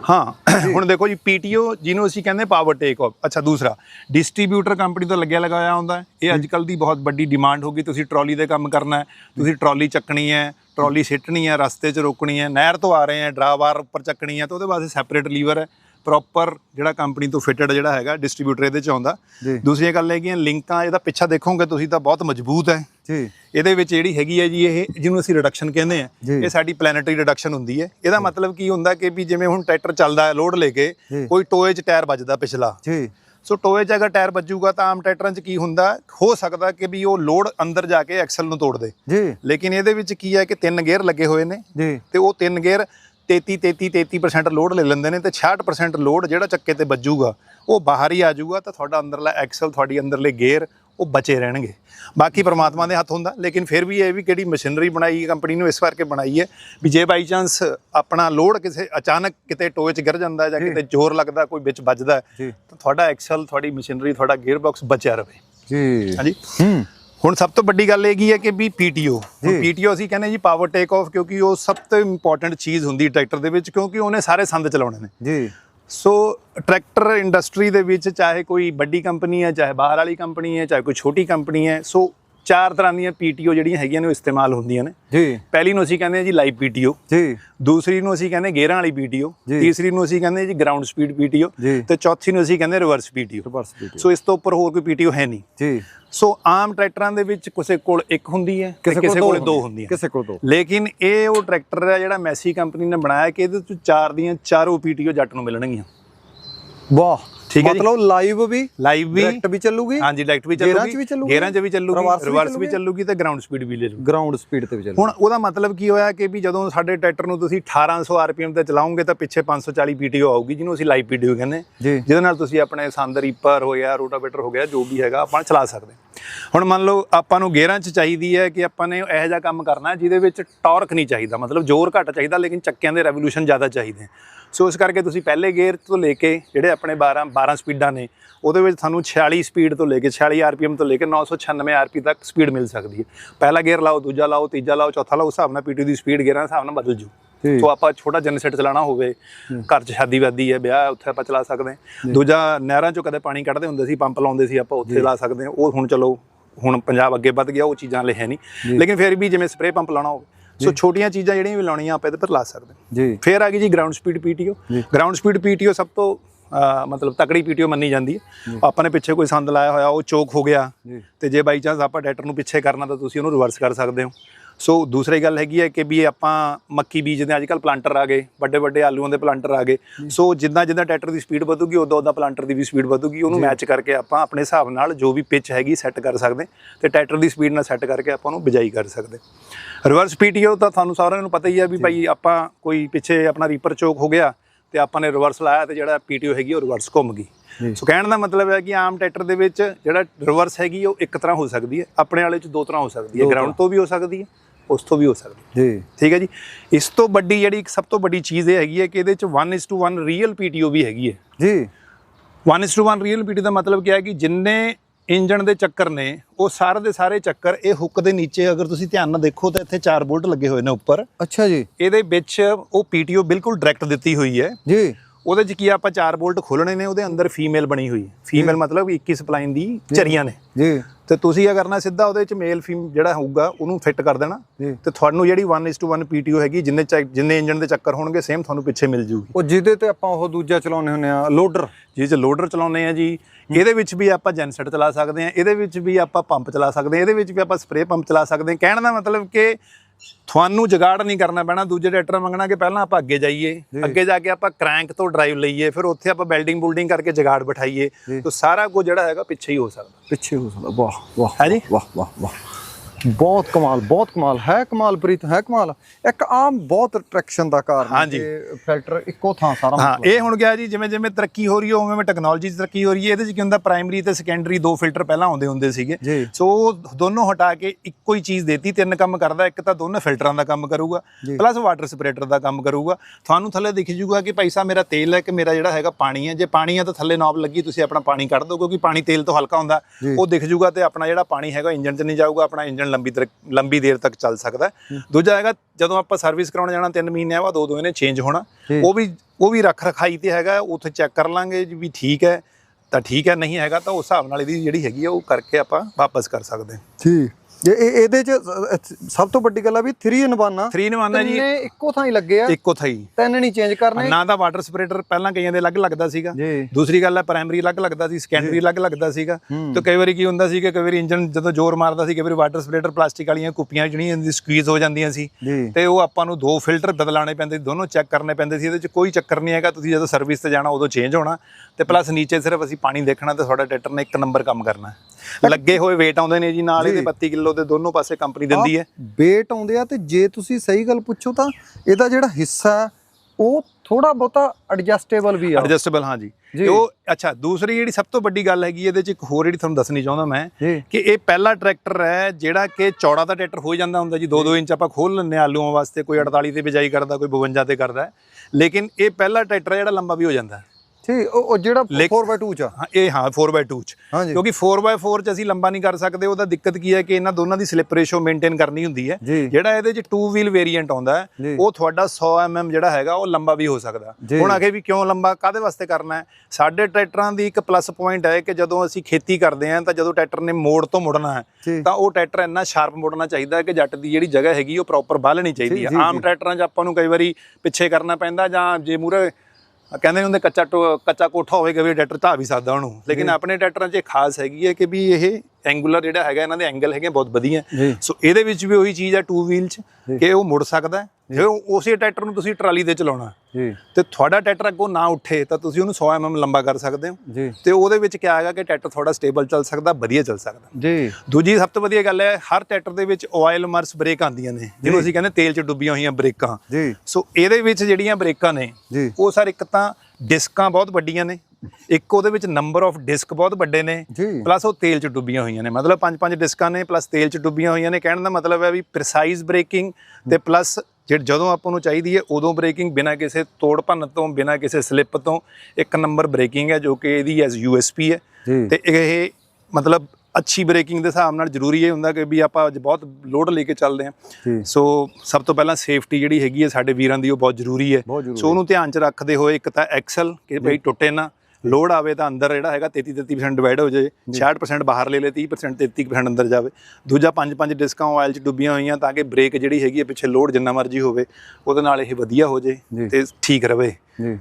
ਹਾਂ ਹੁਣ ਦੇਖੋ ਜੀ ਪੀਟੀਓ ਜਿਹਨੂੰ ਅਸੀਂ ਕਹਿੰਦੇ ਪਾਵਰ ਟੇਕ ਆਫ ਅੱਛਾ ਦੂਸਰਾ ਡਿਸਟ੍ਰੀਬਿਊਟਰ ਕੰਪਨੀ ਤੋਂ ਲੱਗਿਆ ਲਗਾਇਆ ਹੁੰਦਾ ਇਹ ਅੱਜ ਕੱਲ ਦੀ ਬਹੁਤ ਵੱਡੀ ਡਿਮਾਂਡ ਹੋ ਗਈ। ਤੁਸੀਂ ਟਰਾਲੀ ਦੇ ਕੰਮ ਕਰਨਾ ਹੈ ਤੁਸੀਂ ਟਰਾਲੀ ਚੱਕਣੀ ਹੈ ਟਰਾਲੀ ਸਿੱਟਣੀ ਹੈ ਰਸਤੇ 'ਚ ਰੋਕਣੀ ਹੈ ਨਹਿਰ ਤੋਂ ਆ ਰਹੇ ਹੈ ਡਰਾਵਾਰ ਉੱਪਰ ਚੱਕਣੀ ਹੈ ਤਾਂ ਉਹਦੇ ਵਾਸਤੇ ਸੈਪਰੇਟ ਲੀਵਰ ਹੈ। ਪ੍ਰੋਪਰ ਜਿਹੜਾ ਕੰਪਨੀ ਤੋਂ ਫਿਟਡ ਜਿਹੜਾ ਹੈਗਾ ਡਿਸਟ੍ਰੀਬਿਊਟਰ ਇਹਦੇ 'ਚ ਆਉਂਦਾ। ਜੀ। ਦੂਸਰੀਆਂ ਗੱਲ ਹੈਗੀਆਂ ਲਿੰਕਾਂ ਇਹਦਾ ਪਿੱਛਾ ਦੇਖੋਗੇ ਤੁਸੀਂ ਤਾਂ ਬਹੁਤ ਮਜ਼ਬੂਤ ਹੈ। ਜੀ। ਇਹਦੇ ਵਿੱਚ ਜਿਹੜੀ ਹੈਗੀ ਹੈ ਜੀ ਇਹ ਜਿਹਨੂੰ ਅਸੀਂ ਰਿਡਕਸ਼ਨ ਕਹਿੰਦੇ ਆ। ਇਹ ਸਾਡੀ ਪਲੈਨੇਟਰੀ ਰਿਡਕਸ਼ਨ ਹੁੰਦੀ ਹੈ। ਇਹਦਾ ਮਤਲਬ ਕੀ ਹੁੰਦਾ ਕਿ ਵੀ ਜਿਵੇਂ ਹੁਣ ਟਰੈਕਟਰ ਚੱਲਦਾ ਹੈ ਲੋਡ ਲੈ ਕੇ। ਕੋਈ ਟੋਏ 'ਚ ਟਾਇਰ ਵੱਜਦਾ ਪਿਛਲਾ। ਜੀ। ਸੋ ਟੋਏ 'ਚ ਅਗਰ ਟਾਇਰ ਵੱਜੂਗਾ ਤਾਂ ਆਮ ਟਰੈਕਟਰਾਂ 'ਚ ਕੀ ਹੁੰਦਾ ਹੋ ਸਕਦਾ ਕਿ ਵੀ ਉਹ ਲੋਡ ਅੰਦਰ ਜਾ ਕੇ ਐਕਸਲ ਨੂੰ ਤੋੜ ਦੇ। ਜੀ। ਲੇਕਿਨ ਇਹਦੇ ਵਿੱਚ ਕੀ ਹੈ ਕਿ ਤਿੰਨ ਗੇਅਰ ਲੱਗੇ ਹੋਏ ਨੇ ਜੀ। ਤੇ ਉਹ ਤਿੰਨ ਗੇਅਰ 33 33 33% ਲੋਡ ਲੈ ਲੈਂਦੇ ਨੇ ਤੇ 66% ਲੋਡ ਜਿਹੜਾ ਚੱਕੇ ਤੇ ਵੱਜੂਗਾ ਉਹ ਬਾਹਰ ਹੀ ਆ ਜਾਊਗਾ ਤਾਂ ਤੁਹਾਡਾ ਅੰਦਰਲਾ ਐਕਸਲ ਤੁਹਾਡੀ ਅੰਦਰਲੇ ਗੇਅਰ ਉਹ ਬਚੇ ਰਹਿਣਗੇ। ਬਾਕੀ ਪਰਮਾਤਮਾ ਦੇ ਹੱਥ ਹੁੰਦਾ ਲੇਕਿਨ ਫਿਰ ਵੀ ਇਹ ਵੀ ਕਿਹੜੀ ਮਸ਼ੀਨਰੀ ਬਣਾਈ ਹੈ ਕੰਪਨੀ ਨੂੰ ਇਸ ਕਰਕੇ ਬਣਾਈ ਹੈ ਵੀ ਜੇ ਬਾਈ ਚਾਂਸ ਆਪਣਾ ਲੋਡ ਕਿਸੇ ਅਚਾਨਕ ਕਿਤੇ ਟੋਏ 'ਚ ਗਿਰ ਜਾਂਦਾ ਜਾਂ ਕਿਤੇ ਜ਼ੋਰ ਲੱਗਦਾ ਕੋਈ ਵਿੱਚ ਵੱਜਦਾ ਤਾਂ ਤੁਹਾਡਾ ਐਕਸਲ ਤੁਹਾਡੀ ਮਸ਼ੀਨਰੀ ਤੁਹਾਡਾ ਗੇਅਰ ਬਾਕਸ ਬਚਿਆ ਰਵੇ ਜੀ। ਹਾਂਜੀ। ਹੂੰ। ਹੁਣ ਸਭ ਤੋਂ ਵੱਡੀ ਗੱਲ ਇਹ ਕੀ ਹੈ ਕਿ ਵੀ ਪੀਟੀਓ। ਪੀਟੀਓ ਅਸੀਂ ਕਹਿੰਦੇ ਜੀ ਪਾਵਰ ਟੇਕ ਆਫ ਕਿਉਂਕਿ ਉਹ ਸਭ ਤੋਂ ਇੰਪੋਰਟੈਂਟ ਚੀਜ਼ ਹੁੰਦੀ ਟਰੈਕਟਰ ਦੇ ਵਿੱਚ ਕਿਉਂਕਿ ਉਹਨੇ ਸਾਰੇ ਸੰਦ ਚਲਾਉਣੇ ਨੇ ਜੀ ਸੋ ਟਰੈਕਟਰ ਇੰਡਸਟਰੀ ਦੇ ਵਿੱਚ ਚਾਹੇ ਕੋਈ ਵੱਡੀ ਕੰਪਨੀ ਹੈ ਚਾਹੇ ਬਾਹਰ ਵਾਲੀ ਕੰਪਨੀ ਹੈ ਚਾਹੇ ਕੋਈ ਛੋਟੀ ਕੰਪਨੀ ਹੈ ਸੋ ਚਾਰ ਤਰ੍ਹਾਂ ਦੀਆਂ ਪੀਟੀਓ ਜਿਹੜੀਆਂ ਹੈਗੀਆਂ ਨੇ ਉਹ ਇਸਤੇਮਾਲ ਹੁੰਦੀਆਂ ਨੇ। ਜੀ। ਪਹਿਲੀ ਨੂੰ ਅਸੀਂ ਕਹਿੰਦੇ ਹਾਂ ਜੀ ਲਾਈਵ ਪੀਟੀਓ। ਜੀ। ਦੂਸਰੀ ਨੂੰ ਅਸੀਂ ਕਹਿੰਦੇ ਗੇਅਰਾਂ ਵਾਲੀ ਪੀਟੀਓ। ਤੀਸਰੀ ਨੂੰ ਅਸੀਂ ਕਹਿੰਦੇ ਜੀ ਗਰਾਊਂਡ ਸਪੀਡ ਪੀਟੀਓ। ਤੇ ਚੌਥੀ ਨੂੰ ਅਸੀਂ ਕਹਿੰਦੇ reverse PTO. Reverse PTO. So ਇਸ ਤੋਂ ਉੱਪਰ ਹੋਰ ਕੋਈ ਪੀਟੀਓ ਹੈ ਨਹੀਂ। ਜੀ। ਸੋ ਆਮ ਟਰੈਕਟਰਾਂ ਦੇ ਵਿੱਚ ਕਿਸੇ ਕੋਲ ਇੱਕ ਹੁੰਦੀ ਹੈ ਤੇ ਕਿਸੇ ਕੋਲ ਦੋ ਹੁੰਦੀਆਂ। ਕਿਸੇ ਕੋਲ ਦੋ। ਲੇਕਿਨ ਇਹ ਉਹ ਟਰੈਕਟਰ ਹੈ ਜਿਹੜਾ ਮੈਸੀ ਕੰਪਨੀ ਨੇ ਬਣਾਇਆ ਕਿ ਇਹਦੇ ਵਿੱਚ ਚਾਰ ਦੀਆਂ ਚਾਰੋਂ ਪੀਟੀਓ ਜੱਟ ਨੂੰ ਮਿਲਣਗੀਆਂ। ਵਾਹ। ਠੀਕ ਹੈ ਜੀ। ਮਤਲਬ ਲਾਈਵ ਵੀ ਲਾਈਵ ਵੀ ਡਾਇਰੈਕਟ ਵੀ ਚੱਲੂਗੀ ਹਾਂਜੀ ਡਾਇਰੈਕਟ ਵੀ ਚੱਲੂਗੀ ਵੀ ਚੱਲੂਗੀ? ਗੇਅਰਾਂ 'ਚ ਵੀ ਚੱਲੂਗੀ ਰਿਵਰਸ ਵੀ ਚੱਲੂਗੀ? ਚੱਲੂਗੀ ਤੇ ਗਰਾਊਂਡ ਸਪੀਡ ਵੀ ਲੈ ਲੂਗੀ ਗਰਾਊਂਡ ਸਪੀਡ ਤੇ ਵੀ ਚੱਲੂ ਹੁਣ ਉਹਦਾ ਮਤਲਬ ਕੀ ਹੋਇਆ ਕਿ ਵੀ ਜਦੋਂ ਸਾਡੇ ਟਰੈਕਟਰ ਨੂੰ ਤੁਸੀਂ 1800 ਆਰਪੀਐਮ ਤੇ ਚਲਾਓਗੇ ਤਾਂ ਪਿੱਛੇ 540 ਪੀਟੀਓ ਆਊਗੀ ਜਿਹਨੂੰ ਅਸੀਂ ਲਾਈਵ ਪੀਟੀਓ ਕਹਿੰਦੇ ਜੀ ਜਿਹਦੇ ਨਾਲ ਤੁਸੀਂ ਆਪਣੇ ਸੰਦ ਰੀਪਰ ਹੋ ਗਿਆ ਰੋਟਾਵੇਟਰ ਹੋ ਗਿਆ ਜੋ ਵੀ ਹੈਗਾ ਆਪਾਂ ਚਲਾ ਸਕਦੇ। ਹੁਣ ਮੰਨ ਲਓ ਆਪਾਂ ਨੂੰ ਗੇਅਰਾਂ 'ਚ ਚਾਹੀਦੀ ਹੈ ਕਿ ਆਪਾਂ ਨੇ ਇਹੋ ਜਿਹਾ ਕੰਮ ਕਰਨਾ ਜਿਹਦੇ ਵਿੱਚ ਟਾਰਕ ਨਹੀਂ ਚਾਹੀਦਾ ਮਤਲਬ ਜ਼ੋਰ ਘੱਟ ਚਾਹੀਦਾ ਲੇਕਿਨ ਚੱਕਿਆਂ ਦੇ ਰੈਵੋਲੂਸ਼ਨ ਜ਼ਿਆਦਾ ਚਾਹੀਦੇ। ਸੋ ਇਸ ਕਰਕੇ ਤੁਸੀਂ ਪਹਿਲੇ ਗੇਅਰ ਤੋਂ ਲੈ ਕੇ ਜਿਹੜੇ ਆਪਣੇ 12 12 ਸਪੀਡਾਂ ਨੇ ਉਹਦੇ ਵਿੱਚ ਤੁਹਾਨੂੰ 46 ਸਪੀਡ ਤੋਂ ਲੈ ਕੇ 46 ਆਰਪੀਐਮ ਤੋਂ ਲੈ ਕੇ 996 ਆਰਪੀ ਤੱਕ ਸਪੀਡ ਮਿਲ ਸਕਦੀ ਹੈ। ਪਹਿਲਾ ਗੇਅਰ ਲਾਓ ਦੂਜਾ ਲਾਓ ਤੀਜਾ ਲਾਓ ਚੌਥਾ ਲਾਓ ਉਸ ਹਿਸਾਬ ਨਾਲ ਪੀਟੀ ਦੀ ਸਪੀਡ ਗੇਅਰਾਂ ਦੇ ਹਿਸਾਬ ਨਾਲ ਬਦਲ ਜੂ। ਸੋ ਆਪਾਂ ਛੋਟਾ ਜਨਸੈਟ ਚਲਾਉਣਾ ਹੋਵੇ ਘਰ 'ਚ ਸ਼ਾਦੀ ਵਾਦੀ ਹੈ ਵਿਆਹ ਉੱਥੇ ਆਪਾਂ ਚਲਾ ਸਕਦੇ ਹਾਂ। ਦੂਜਾ ਨਹਿਰਾਂ 'ਚੋਂ ਕਦੇ ਪਾਣੀ ਕੱਢਦੇ ਹੁੰਦੇ ਸੀ ਪੰਪ ਲਾਉਂਦੇ ਸੀ ਆਪਾਂ ਉੱਥੇ ਚਲਾ ਸਕਦੇ ਹਾਂ। ਉਹ ਹੁਣ ਚਲੋ ਹੁਣ ਪੰਜਾਬ ਅੱਗੇ ਵੱਧ ਗਿਆ ਉਹ ਚੀਜ਼ਾਂ ਲਈ ਹੈ ਨਹੀਂ। ਲੇਕਿਨ ਫਿਰ ਵੀ ਜਿਵੇਂ ਸਪਰੇਅ ਪੰਪ ਲਾਉਣਾ ਹੋਵੇ ਸੋ ਛੋਟੀਆਂ ਚੀਜ਼ਾਂ ਜਿਹੜੀਆਂ ਵੀ ਲਾਉਣੀਆਂ ਆਪਾਂ ਇਹਦੇ ਪਰ ਲਾ ਸਕਦੇ ਹਾਂ। ਜੀ। ਫਿਰ ਆ ਗਈ ਜੀ ground speed PTO. Ground speed PTO ਸਭ ਤੋਂ ਮਤਲਬ ਤਕੜੀ ਪੀਟੀਓ ਮੰਨੀ ਜਾਂਦੀ ਹੈ। ਆਪਾਂ ਨੇ ਪਿੱਛੇ ਕੋਈ ਸੰਦ ਲਾਇਆ ਹੋਇਆ ਉਹ ਚੋਕ ਹੋ ਗਿਆ। ਤੇ ਜੇ ਬਾਈ ਚਾਂਸ ਆਪਾਂ ਟਰੈਕਟਰ ਨੂੰ ਪਿੱਛੇ ਕਰਨਾ ਤਾਂ ਤੁਸੀਂ ਉਹਨੂੰ ਰਿਵਰਸ ਕਰ ਸਕਦੇ ਹੋ। ਸੋ ਦੂਸਰੀ ਗੱਲ ਹੈਗੀ ਹੈ ਕਿ ਵੀ ਆਪਾਂ ਮੱਕੀ ਬੀਜਦੇ ਅੱਜ ਕੱਲ ਪਲਾਂਟਰ ਆ ਗਏ ਵੱਡੇ ਵੱਡੇ ਆਲੂਆਂ ਦੇ ਪਲਾਂਟਰ ਆ ਗਏ। ਸੋ ਜਿੱਦਾਂ ਜਿੱਦਾਂ ਟਰੈਕਟਰ ਦੀ ਸਪੀਡ ਵਧੂਗੀ ਉਦੋਂ ਉਦੋਂ ਪਲਾਂਟਰ ਦੀ ਵੀ ਸਪੀਡ ਵਧੂਗੀ। ਉਹਨੂੰ ਮੈਚ ਕਰਕੇ ਆਪਾਂ ਆਪਣੇ ਹਿਸਾਬ ਨਾਲ ਜੋ ਵੀ ਪਿਚ ਹੈਗੀ ਸੈੱਟ ਕਰ ਸਕਦੇ। ਤੇ ਟਰੈਕਟਰ ਦੀ ਸਪੀਡ ਨਾਲ ਸੈੱਟ ਕਰਕੇ ਆਪਾਂ ਉਹਨੂੰ ਬਿਜਾਈ ਕਰ ਸਕਦੇ। ਰਿਵਰਸ ਪੀਟੀਓ ਤਾਂ ਤੁਹਾਨੂੰ ਸਾਰਿਆਂ ਨੂੰ ਪਤਾ ਹੀ ਹੈ ਵੀ ਭਾਈ ਆਪਾਂ ਕੋਈ ਪਿੱਛੇ ਆਪਣਾ ਰੀਪਰ ਚੋਕ ਹੋ ਗਿਆ ਤੇ ਆਪਾਂ ਨੇ ਰਿਵਰਸ ਲਾਇਆ ਤੇ ਜਿਹੜਾ ਪੀਟੀਓ ਹੈਗੀ ਉਹ ਰਿਵਰਸ ਘੁੰਮ ਗਈ। ਸੋ ਕਹਿਣ ਦਾ ਮਤਲਬ ਹੈ ਕਿ ਆਮ ਟਰੈਕਟਰ ਦੇ ਵਿੱਚ ਜਿਹੜਾ ਰਿਵਰਸ ਹੈਗੀ ਉਹ ਇੱਕ ਤਰ੍ਹਾਂ ਹੋ ਸਕਦੀ ਹੈ ਆਪਣੇ ਵਾਲੇ ਚ ਦੋ ਤਰ੍ਹਾਂ ਹੋ ਸਕਦੀ ਹੈ। ਦੋ ਗਰਾਊਂਡ ਤੋਂ ਵੀ ਹੋ ਸਕਦੀ ਹੈ। ਉਸ ਤੋਂ ਵੀ ਹੋ ਸਕਦੀ ਜੀ। ਠੀਕ ਹੈ ਜੀ? ਇਸ ਤੋਂ ਵੱਡੀ ਜਿਹੜੀ ਇੱਕ ਸਭ ਤੋਂ ਵੱਡੀ ਚੀਜ਼ ਇਹ ਹੈਗੀ ਹੈ ਕਿ ਇਹਦੇ ਚ 1:1 ਰੀਅਲ ਪੀਟੀਓ ਵੀ ਹੈਗੀ ਹੈ। ਜੀ। 1:1 ਰੀਅਲ ਪੀਟੀ ਦਾ ਮਤਲਬ ਕੀ ਹੈ ਕਿ ਜਿੰਨੇ ਇੰਜਨ ਦੇ ਚੱਕਰ ਨੇ ਉਹ ਸਾਰੇ ਦੇ ਸਾਰੇ ਚੱਕਰ ਇਹ ਹੁੱਕ ਦੇ ਨੀਚੇ ਅਗਰ ਤੁਸੀਂ ਧਿਆਨ ਨਾਲ ਦੇਖੋ ਤਾਂ ਇੱਥੇ 4 ਬੋਲਟ ਲੱਗੇ ਹੋਏ ਨੇ ਉੱਪਰ। ਅੱਛਾ ਜੀ। ਇਹਦੇ ਵਿੱਚ ਉਹ ਪੀਟੀਓ ਬਿਲਕੁਲ ਡਾਇਰੈਕਟ ਦਿੱਤੀ ਹੋਈ ਹੈ। ਜੀ। ਉਹਦੇ ਚ ਕੀ ਆ, ਆਪਾਂ 4 ਬੋਲਟ ਖੋਲਣੇ ਨੇ ਉਹਦੇ ਅੰਦਰ ਫੀਮੇਲ ਬਣੀ ਹੋਈ ਹੈ। ਫੀਮੇਲ ਮਤਲਬ 21 ਸਪਲਾਈਨ ਦੀ ਚਰੀਆਂ ਨੇ। ਜੀ। ਤੇ ਤੁਸੀਂ ਇਹ ਕਰਨਾ ਸਿੱਧਾ ਉਹਦੇ ਚ ਮੇਲ ਫੀਮ ਜਿਹੜਾ ਹੋਊਗਾ ਉਹਨੂੰ ਫਿੱਟ ਕਰ ਦੇਣਾ। ਤੇ ਤੁਹਾਨੂੰ ਜਿਹੜੀ 1:1 ਪੀਟੀਓ ਹੈਗੀ ਜਿੰਨੇ ਜਿੰਨੇ ਇੰਜਨ ਦੇ ਚੱਕਰ ਹੋਣਗੇ ਸੇਮ ਤੁਹਾਨੂੰ ਪਿੱਛੇ ਮਿਲ ਜੂਗੀ। ਉਹ ਜਿਹਦੇ ਤੇ ਆਪਾਂ ਉਹ ਦੂਜਾ ਚਲਾਉਂਦੇ ਹੁੰਦੇ ਆ ਲੋਡਰ ਜਿਹ ਚ ਲੋਡਰ ਚਲਾਉਂਦੇ ਆ ਜੀ ਇਹਦੇ ਵਿੱਚ ਵੀ ਆਪਾਂ ਜੈਨਸੈਟ ਚਲਾ ਸਕਦੇ ਆ ਇਹਦੇ ਵਿੱਚ ਵੀ ਆਪਾਂ ਪੰਪ ਚਲਾ ਸਕਦੇ ਆ ਇਹਦੇ ਵਿੱਚ ਵੀ ਆਪਾਂ ਸਪਰੇਅ ਪੰਪ ਚਲਾ ਸਕਦੇ ਆ ਕਹਿਣ ਦਾ ਮਤਲਬ ਕਿ ਤੁਹਾਨੂੰ ਜਗਾੜ ਨਹੀਂ ਕਰਨਾ ਪੈਣਾ ਦੂਜੇ ਟਰੈਕਟਰ ਮੰਗਣਾ ਕਿ ਪਹਿਲਾਂ ਆਪਾਂ ਅੱਗੇ ਜਾਈਏ ਅੱਗੇ ਜਾ ਕੇ ਆਪਾਂ ਕ੍ਰੈਂਕ ਤੋਂ ਡਰਾਈਵ ਲਈਏ ਫਿਰ ਉੱਥੇ ਆਪਾਂ ਬਿਲਡਿੰਗ ਬੁਲਡਿੰਗ ਕਰਕੇ ਜਗਾੜ ਬਿਠਾਈਏ ਤਾਂ ਸਾਰਾ ਕੁਝ ਜਿਹੜਾ ਹੈਗਾ ਪਿੱਛੇ ਹੀ ਹੋ ਸਕਦਾ। ਪਿੱਛੇ ਹੋ ਸਕਦਾ ਵਾਹ ਵਾਹ ਹੈ ਜੀ? ਵਾਹ ਵਾਹ ਵਾਹ। ਬਹੁਤ ਕਮਾਲ ਬਹੁਤ ਕਮਾਲ ਹੈ ਕਮਾਲ ਪ੍ਰੀਤ ਹੈ ਕਮਾਲ। ਇੱਕ ਆਮ ਬਹੁਤ ਅਟਰੈਕਸ਼ਨ ਦਾ ਕਾਰਨ ਹੈ ਫਿਲਟਰ ਇੱਕੋ ਥਾਂ ਸਾਰਾ ਹਾਂ। ਇਹ ਹੁਣ ਗਿਆ ਜੀ ਜਿਵੇਂ ਜਿਵੇਂ ਤਰੱਕੀ ਹੋ ਰਹੀ ਹੈ ਉਵੇਂ ਉਵੇਂ ਟੈਕਨੋਲੋਜੀ ਤਰੱਕੀ ਹੋ ਰਹੀ ਹੈ। ਇਹਦੇ ਚ ਕੀ ਹੁੰਦਾ ਪ੍ਰਾਇਮਰੀ ਤੇ ਸੈਕੰਡਰੀ ਦੋ ਫਿਲਟਰ ਪਹਿਲਾਂ ਆਉਂਦੇ ਹੁੰਦੇ ਸੀਗੇ। ਸੋ ਦੋਨੋਂ ਹਟਾ ਕੇ ਇੱਕੋ ਹੀ ਚੀਜ਼ ਦੇਤੀ ਤਿੰਨ ਕੰਮ ਕਰਦਾ ਇੱਕ ਤਾਂ ਦੋਨੋਂ ਫਿਲਟਰਾਂ ਦਾ ਕੰਮ ਕਰੂਗਾ। ਪਲੱਸ ਵਾਟਰ ਸਪਰੇਟਰ ਦਾ ਕੰਮ ਕਰੂਗਾ। ਤੁਹਾਨੂੰ ਥੱਲੇ ਦਿਖ ਜੂਗਾ ਕਿ ਭਾਈ ਸਾਹਿਬ ਮੇਰਾ ਤੇਲ ਹੈ ਕਿ ਮੇਰਾ ਜਿਹੜਾ ਹੈਗਾ ਪਾਣੀ ਹੈ। ਜੇ ਪਾਣੀ ਹੈ ਤਾਂ ਥੱਲੇ ਨੌਬ ਲੱਗੀ ਤੁਸੀਂ ਆਪਣਾ ਪਾਣੀ ਕੱਢ ਦਿਓ ਕਿਉਂਕਿ ਪਾਣੀ ਤੇਲ ਤੋਂ ਹਲਕਾ ਹੁੰਦਾ। ਉਹ ਦਿਖ ਜੂਗਾ ਤੇ ਆਪਣਾ ਜਿਹੜਾ ਪਾਣੀ ਹੈਗਾ ਇੰਜਨ 'ਚ ਨਹੀਂ ਜਾਊਗਾ ਆਪਣਾ ਇੰਜਨ ਲੰਬੀ ਦਰ- ਲੰਬੀ ਦੇਰ ਤੱਕ ਚੱਲ ਸਕਦਾ। ਦੂਜਾ ਹੈਗਾ ਜਦੋਂ ਆਪਾਂ ਸਰਵਿਸ ਕਰਾਉਣ ਜਾਣਾ 3 ਮਹੀਨਿਆਂ ਬਾਅਦ ਉਦੋਂ ਇਹਨੇ ਚੇਂਜ ਹੋਣਾ। ਉਹ ਵੀ ਉਹ ਵੀ ਰੱਖ ਰਖਾਈ ਤੇ ਹੈਗਾ ਉੱਥੇ ਚੈੱਕ ਕਰ ਲਾਂਗੇ ਜੀ ਵੀ ਠੀਕ ਹੈ। ਤਾਂ ਠੀਕ ਹੈ ਨਹੀਂ ਹੈਗਾ ਤਾਂ ਉਸ ਹਿਸਾਬ ਨਾਲ ਇਹਦੀ ਜਿਹੜੀ ਹੈਗੀ ਆ ਉਹ ਕਰਕੇ ਆਪਾਂ ਵਾਪਸ ਕਰ ਸਕਦੇ ਠੀਕ। ਇਹ ਇਹ- ਇਹਦੇ ਚ ਸਭ ਤੋਂ ਵੱਡੀ ਗੱਲ ਆ ਵੀ 3 ਇਨ 1 ਆ। 3 in 1 ਹੈ ਜੀ। ਤਿੰਨੇ ਇੱਕੋ ਥਾਂ ਹੀ ਲੱਗੇ ਆ। ਇੱਕੋ ਥਾਈ ਤਿੰਨ ਨਹੀਂ ਚੇਂਜ ਕਰਨੇ। ਨਾ ਤਾਂ ਵਾਟਰ ਸਪਰੇਡਰ ਪਹਿਲਾਂ ਕਈਆਂ ਦੇ ਅਲੱਗ ਲੱਗਦਾ ਸੀਗਾ। ਦੂਸਰੀ ਗੱਲ ਹੈ ਪ੍ਰਾਇਮਰੀ ਅਲੱਗ ਲੱਗਦਾ ਸੀ ਸੈਕੰਡਰੀ ਅਲੱਗ ਲੱਗਦਾ ਸੀਗਾ। ਹੂੰ। ਤੇ ਕਈ ਵਾਰੀ ਕੀ ਹੁੰਦਾ ਸੀ ਕਿ ਕਈ ਵਾਰੀ ਇੰਜਨ ਜਦੋਂ ਜ਼ੋਰ ਮਾਰਦਾ ਸੀ ਕਈ ਵਾਰੀ ਵਾਟਰ ਸਪਰੇਡਰ ਪਲਾਸਟਿਕ ਵਾਲੀਆਂ ਕੁੱਪੀਆਂ ਜਿਹੜੀਆਂ ਸਕਵੀਜ਼ ਹੋ ਜਾਂਦੀਆਂ ਸੀ। ਤੇ ਉਹ ਆਪਾਂ ਨੂੰ ਦੋ ਫਿਲਟਰ ਬਦਲਾਣੇ ਪੈਂਦੇ ਦੋਨੋਂ ਚੈੱਕ ਕਰਨੇ ਪੈਂਦੇ ਸੀ। ਇਹਦੇ 'ਚ ਕੋਈ ਚੱਕਰ ਨਹੀਂ ਹੈਗਾ ਤੁਸੀਂ ਜਦੋਂ ਸਰਵਿਸ ਤੇ ਜਾਣਾ ਉਦੋਂ ਚੇਂਜ ਹੋਣਾ। ਤੇ ਪਲੱਸ ਨੀਚੇ ਸਿਰਫ ਅਸੀਂ ਪਾਣੀ ਦੇਖਣਾ ਤੇ ਤੁਹਾਡਾ ਟਰੈਕਟਰ ਨੇ ਇੱਕ ਨੰਬਰ ਕੰਮ ਕਰਨਾ। ਹੈ। ਲੱਗੇ ਹੋਏ weight ਆਉਂਦੇ ਨੇ ਜੀ ਨਾਲ ਇਹਦੇ 32 ਕਿਲੋ ਦੇ ਦੋਨੋਂ ਪਾਸੇ ਕੰਪਨੀ ਦਿੰਦੀ ਹੈ ਵੇਟ ਆਉਂਦੇ ਆ ਤੇ ਜੇ ਤੁਸੀਂ ਸਹੀ ਗੱਲ ਪੁੱਛੋ ਤਾਂ ਇਹਦਾ ਜਿਹੜਾ ਹਿੱਸਾ ਉਹ ਥੋੜਾ ਬਹੁਤਾ ਐਡਜਸਟੇਬਲ ਵੀ ਆ। ਐਡਜਸਟੇਬਲ ਹਾਂ ਜੀ। ਉਹ ਅੱਛਾ ਦੂਸਰੀ ਜਿਹੜੀ ਸਭ ਤੋਂ ਵੱਡੀ ਗੱਲ ਹੈਗੀ ਇਹਦੇ 'ਚ ਇੱਕ ਹੋਰ ਜਿਹੜੀ ਤੁਹਾਨੂੰ ਦੱਸਣੀ ਚਾਹੁੰਦਾ ਮੈਂ ਕਿ ਇਹ ਪਹਿਲਾ ਟਰੈਕਟਰ ਹੈ ਜਿਹੜਾ ਕਿ ਚੌੜਾ ਦਾ ਟਰੈਕਟਰ ਹੋ ਜਾਂਦਾ ਹੁੰਦਾ ਜੀ 2-2 ਇੰਚ ਆਪਾਂ ਖੋਲ ਲੈਂਦੇ ਆਲੂਆਂ ਵਾਸਤੇ ਕੋਈ 48 ਤੇ ਬਿਜਾਈ ਕਰਦਾ ਕੋਈ 52 ਤੇ ਕਰਦਾ। ਲੇਕਿਨ ਇਹ ਪਹਿਲਾ ਟਰੈਕਟਰ ਹੈ ਜਿਹੜਾ ਲੰਬਾ ਵੀ ਹੋ ਜਾਂਦਾ। ਠੀਕ ਉਹ ਜਿਹੜਾ ਲਿਖ- 4x2 ਚ ਹਾਂ ਇਹ ਹਾਂ 4x2 ਚ। ਕਿਉਂਕਿ 4x4 ਚ ਅਸੀਂ ਲੰਬਾ ਨਹੀਂ ਕਰ ਸਕਦੇ ਉਹਦਾ ਦਿੱਕਤ ਕੀ ਹੈ ਕਿ ਇਹਨਾਂ ਦੋਨਾਂ ਦੀ ਸਲਿੱਪ ਰੇਸ਼ੋ ਮੇਨਟੇਨ ਕਰਨੀ ਹੁੰਦੀ ਹੈ। ਜਿਹੜਾ ਇਹਦੇ ਚ 2 ਵੀਲ ਵੇਰੀਐਂਟ ਆਉਂਦਾ। ਉਹ ਤੁਹਾਡਾ 100 mm ਜਿਹੜਾ ਹੈਗਾ ਉਹ ਲੰਬਾ ਵੀ ਹੋ ਸਕਦਾ। ਹੁਣ ਅਗੇ ਵੀ ਕਿਉਂ ਲੰਬਾ ਕਾਦੇ ਵਾਸਤੇ ਕਰਨਾ ਹੈ? ਸਾਡੇ ਟਰੈਕਟਰਾਂ ਦੀ ਇੱਕ ਪਲੱਸ ਪੁਆਇੰਟ ਹੈ ਕਿ ਜਦੋਂ ਅਸੀਂ ਖੇਤੀ ਕਰਦੇ ਹਾਂ ਤਾਂ ਜਦੋਂ ਟਰੈਕਟਰ ਨੇ ਮੋੜ ਤੋਂ ਮੁੜਨਾ ਹੈ ਤਾਂ ਉਹ ਟਰੈਕਟਰ ਇੰਨਾ ਸ਼ਾਰਪ ਮੁੜਨਾ ਚਾਹੀਦਾ ਹੈ ਕਿ ਜੱਟ ਦੀ ਜਿਹੜੀ ਜਗ੍ਹਾ ਹੈਗੀ ਉਹ ਪ੍ਰੋਪਰ ਬਾਲਣੀ ਚਾਹੀਦੀ ਹੈ। ਆਮ। ਟਰੈਕਟਰਾਂ 'ਚ ਆਪਾਂ ਨੂੰ ਕਈ ਵਾਰੀ ਪਿੱਛੇ ਕਰਨਾ ਪੈਂਦਾ ਜਾਂ ਜੇ ਮੂਰੇ ਕਹਿੰਦੇ ਨੇ ਹੁੰਦੇ ਕੱਚਾ ਕੱਚਾ ਕੋਠਾ ਹੋਵੇ ਕਈ ਟਰੈਕਟਰ ਢਾ ਵੀ ਸਕਦਾ ਉਹਨੂੰ। ਲੇਕਿਨ ਆਪਣੇ ਟਰੈਕਟਰਾਂ 'ਚ ਇਹ ਖਾਸ ਹੈਗੀ ਹੈ ਕਿ ਵੀ ਇਹ ਐਂਗੂਲਰ ਜਿਹੜਾ ਹੈਗਾ ਇਹਨਾਂ ਦੇ ਐਂਗਲ ਹੈਗੇ ਬਹੁਤ ਵਧੀਆ। ਸੋ ਇਹਦੇ ਵਿੱਚ ਵੀ ਉਹੀ ਚੀਜ਼ ਹੈ ਟੂ ਵੀਲ 'ਚ ਕਿ ਉਹ ਮੁੜ ਸਕਦਾ। ਜੇ ਉਸੇ ਟਰੈਕਟਰ ਨੂੰ ਤੁਸੀਂ ਟਰਾਲੀ ਤੇ ਚਲਾਉਣਾ ਜੀ। ਤੇ ਤੁਹਾਡਾ ਟਰੈਕਟਰ ਅੱਗੋਂ ਨਾ ਉੱਠੇ ਤਾਂ ਤੁਸੀਂ ਉਹਨੂੰ 100 mm ਲੰਬਾ ਕਰ ਸਕਦੇ ਹੋ। ਜੀ। ਤੇ ਉਹਦੇ ਵਿੱਚ ਕੀ ਹੈਗਾ ਕਿ ਟਰੈਕਟਰ ਥੋੜਾ ਸਟੇਬਲ ਚੱਲ ਸਕਦਾ ਵਧੀਆ ਚੱਲ ਸਕਦਾ। ਜੀ। ਦੂਜੀ ਸਭ ਤੋਂ ਵਧੀਆ ਗੱਲ ਹੈ ਹਰ ਟਰੈਕਟਰ ਦੇ ਵਿੱਚ ਆਇਲ ਮਰਸ ਬ੍ਰੇਕ ਆਉਂਦੀਆਂ ਨੇ ਜਿਹਨੂੰ ਅਸੀਂ ਕਹਿੰਦੇ ਤੇਲ 'ਚ ਡੁੱਬੀਆਂ ਹੋਈਆਂ ਬ੍ਰੇਕਾਂ। ਜੀ। ਸੋ ਇਹਦੇ ਵਿੱਚ ਜਿਹੜੀਆਂ ਬ੍ਰੇਕਾਂ ਨੇ ਜੀ। ਉਹ ਸਰ ਇੱਕ ਤਾਂ ਡਿਸਕਾਂ ਬਹੁਤ ਵੱਡੀਆਂ ਨੇ ਇੱਕ ਉਹਦੇ ਵਿੱਚ ਨੰਬਰ ਆਫ ਡਿਸਕ ਬਹੁਤ ਵੱਡੇ ਨੇ ਪਲੱਸ ਉਹ ਤੇਲ 'ਚ ਡੁੱਬੀਆਂ ਹੋਈਆਂ ਨੇ। ਮਤਲਬ ਪੰਜ ਪੰਜ ਡਿਸਕਾਂ ਨੇ ਪਲੱਸ ਤੇਲ 'ਚ ਡੁੱਬੀਆਂ ਹੋਈਆਂ ਨੇ। ਕਹਿਣ ਦਾ ਮਤਲਬ ਹੈ ਵੀ ਪ੍ਰੀਸਾਈਜ਼ ਬ੍ਰੇਕਿੰਗ ਤੇ ਪਲੱਸ ਜੇ ਜਦੋਂ ਆਪਾਂ ਨੂੰ ਚਾਹੀਦੀ ਹੈ ਉਦੋਂ ਬ੍ਰੇਕਿੰਗ ਬਿਨਾਂ ਕਿਸੇ ਤੋੜ ਭੰਨ ਤੋਂ ਬਿਨਾਂ ਕਿਸੇ ਸਲਿੱਪ ਤੋਂ ਇੱਕ ਨੰਬਰ ਬ੍ਰੇਕਿੰਗ ਹੈ ਜੋ ਕਿ ਇਹਦੀ ਐਸ ਯੂਐਸਪੀ ਹੈ। ਤੇ ਇਹ ਮਤਲਬ ਅੱਛੀ ਬ੍ਰੇਕਿੰਗ ਦੇ ਹਿਸਾਬ ਨਾਲ ਜ਼ਰੂਰੀ ਇਹ ਹੁੰਦਾ ਕਿ ਵੀ ਆਪਾਂ ਅੱਜ ਬਹੁਤ ਲੋਡ ਲੈ ਕੇ ਚੱਲਦੇ ਹਾਂ। ਸੋ ਸਭ ਤੋਂ ਪਹਿਲਾਂ ਸੇਫਟੀ ਜਿਹੜੀ ਹੈਗੀ ਹੈ ਸਾਡੇ ਵੀਰਾਂ ਦੀ ਉਹ ਬਹੁਤ ਜ਼ਰੂਰੀ ਹੈ। ਸੋ ਉਹਨੂੰ ਧਿਆਨ 'ਚ ਰੱਖਦੇ ਹੋਏ ਇੱਕ ਤਾਂ ਐਕਸਲ ਕਿ ਭਈ ਟੁੱਟੇ ਨਾ। ਲੋਡ ਆਵੇ ਤਾਂ ਅੰਦਰ ਜਿਹੜਾ ਹੈਗਾ 33 33% ਡਿਵਾਈਡ ਹੋ ਜਾਏ 66% ਬਾਹਰ ਲੈ ਲੇ 30% 33% ਅੰਦਰ ਜਾਵੇ। ਦੂਜਾ ਪੰਜ ਪੰਜ ਡਿਸਕਾਂ ਆਇਲ ਚ ਡੁੱਬੀਆਂ ਹੋਈਆਂ ਤਾਂ ਕਿ ਬ੍ਰੇਕ ਜਿਹੜੀ ਹੈਗੀ ਹੈ ਪਿੱਛੇ ਲੋਡ ਜਿੰਨਾ ਮਰਜ਼ੀ ਹੋਵੇ ਉਹਦੇ ਨਾਲ ਇਹ ਵਧੀਆ ਹੋ ਜੇ ਜੀ। ਤੇ ਠੀਕ ਰਵੇ। ਜੀ।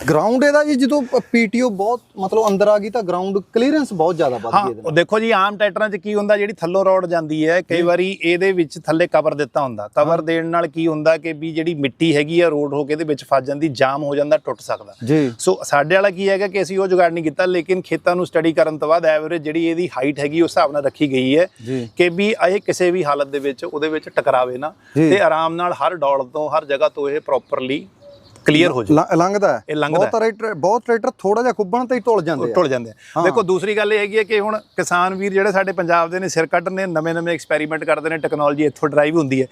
ਗਰਾਊਂਡ ਇਹਦਾ ਜੀ ਜਦੋਂ ਪੀਟੀਓ ਬਹੁਤ ਮਤਲਬ ਅੰਦਰ ਆ ਗਈ ਤਾਂ ਗਰਾਊਂਡ ਕਲੀਅਰੈਂਸ ਬਹੁਤ ਜ਼ਿਆਦਾ ਵੱਧ ਗਈ ਇਹਦੇ ਉਹ ਨਾਲ। ਦੇਖੋ ਜੀ ਆਮ ਟਰੈਕਟਰਾਂ 'ਚ ਕੀ ਹੁੰਦਾ ਜਿਹੜੀ ਥੱਲੋਂ ਰੋਡ ਜਾਂਦੀ ਹੈ ਕਈ ਵਾਰੀ ਇਹਦੇ ਵਿੱਚ ਥੱਲੇ ਕਵਰ ਦਿੱਤਾ ਹੁੰਦਾ। ਕਵਰ ਦੇਣ ਨਾਲ ਕੀ ਹੁੰਦਾ ਕਿ ਵੀ ਜਿਹੜੀ ਮਿੱਟੀ ਹੈਗੀ ਆ ਰੋਡ ਹੋ ਕੇ ਇਹਦੇ ਵਿੱਚ ਫਸ ਜਾਂਦੀ ਜਾਮ ਹੋ ਜਾਂਦਾ ਟੁੱਟ ਸਕਦਾ। ਜੀ। ਸੋ ਸਾਡੇ ਵਾਲਾ ਕੀ ਹੈਗਾ ਕਿ ਅਸੀਂ ਉਹ ਜੁਗਾੜ ਨਹੀਂ ਕੀਤਾ ਲੇਕਿਨ ਖੇਤਾਂ ਨੂੰ ਸਟੱਡੀ ਕਰਨ ਤੋਂ ਬਾਅਦ ਐਵਰੇਜ ਜਿਹੜੀ ਇਹਦੀ ਹਾਈਟ ਹੈਗੀ ਉਸ ਹਿਸਾਬ ਨਾਲ ਰੱਖੀ ਗਈ ਹੈ ਕਿ ਵੀ ਇਹ ਕਿਸੇ ਵੀ ਹਾਲਤ ਦੇ ਵਿੱਚ ਉਹਦੇ ਵਿੱਚ ਟਕਰਾਵੇ ਨਾ। ਤੇ ਆਰਾਮ ਨਾਲ ਹਰ ਡੌਲ ਤੋਂ ਹਰ ਜਗ੍ਹਾ ਤੋਂ ਇਹ ਪ੍ਰੋਪਰਲੀ ਕਲੀਅਰ ਹੋ ਲ- ਲੰਘਦਾ ਹੈ। ਇਹ ਲੰਘਦਾ ਬਹੁਤ ਟਰੈਕਟਰ ਬਹੁਤ ਟਰੈਕਟਰ ਥੋੜਾ ਜਿਹਾ ਖੁੱਬਣ ਤੇ ਹੀ ਢੁਲ ਜਾਂਦੇ ਆ। ਟੁੱਟ ਜਾਂਦੇ ਆ। ਦੇਖੋ ਦੂਸਰੀ ਗੱਲ ਇਹ ਹੈਗੀ ਹੈ ਕਿ ਹੁਣ ਕਿਸਾਨ ਵੀਰ ਜਿਹੜੇ ਸਾਡੇ ਪੰਜਾਬ ਦੇ ਨੇ ਸਿਰ ਕੱਢਨੇ ਨਵੇਂ-ਨਵੇਂ ਐਕਸਪੈਰੀਮੈਂਟ ਕਰਦੇ ਨੇ ਟੈਕਨੋਲੋਜੀ ਇੱਥੋਂ ਡਰਾਈਵ ਹੁੰਦੀ ਹੈ।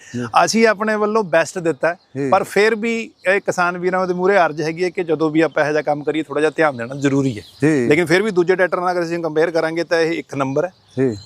ਅਸੀਂ ਆਪਣੇ ਵੱਲੋਂ ਬੈਸਟ ਦਿੱਤਾ। ਪਰ ਫਿਰ ਵੀ ਇਹ ਕਿਸਾਨ ਵੀਰਾਂ ਦੇ ਮੂਹਰੇ ਅਰਜ਼ ਹੈਗੀ ਹੈ ਕਿ ਜਦੋਂ ਵੀ ਆਪਾਂ ਇਹੋ ਜਿਹਾ ਕੰਮ ਕਰੀਏ ਥੋੜਾ ਜਿਹਾ ਧਿਆਨ ਦੇਣਾ ਜ਼ਰੂਰੀ ਹੈ। ਲੇਕਿਨ ਫਿਰ ਵੀ ਦੂਜੇ ਟਰੈਕਟਰ ਨਾਲ ਅਗਰ ਅਸੀਂ ਕੰਪੇਅਰ ਕਰਾਂਗੇ ਤਾਂ ਇਹ ਇੱਕ ਨੰਬਰ ਹੈ।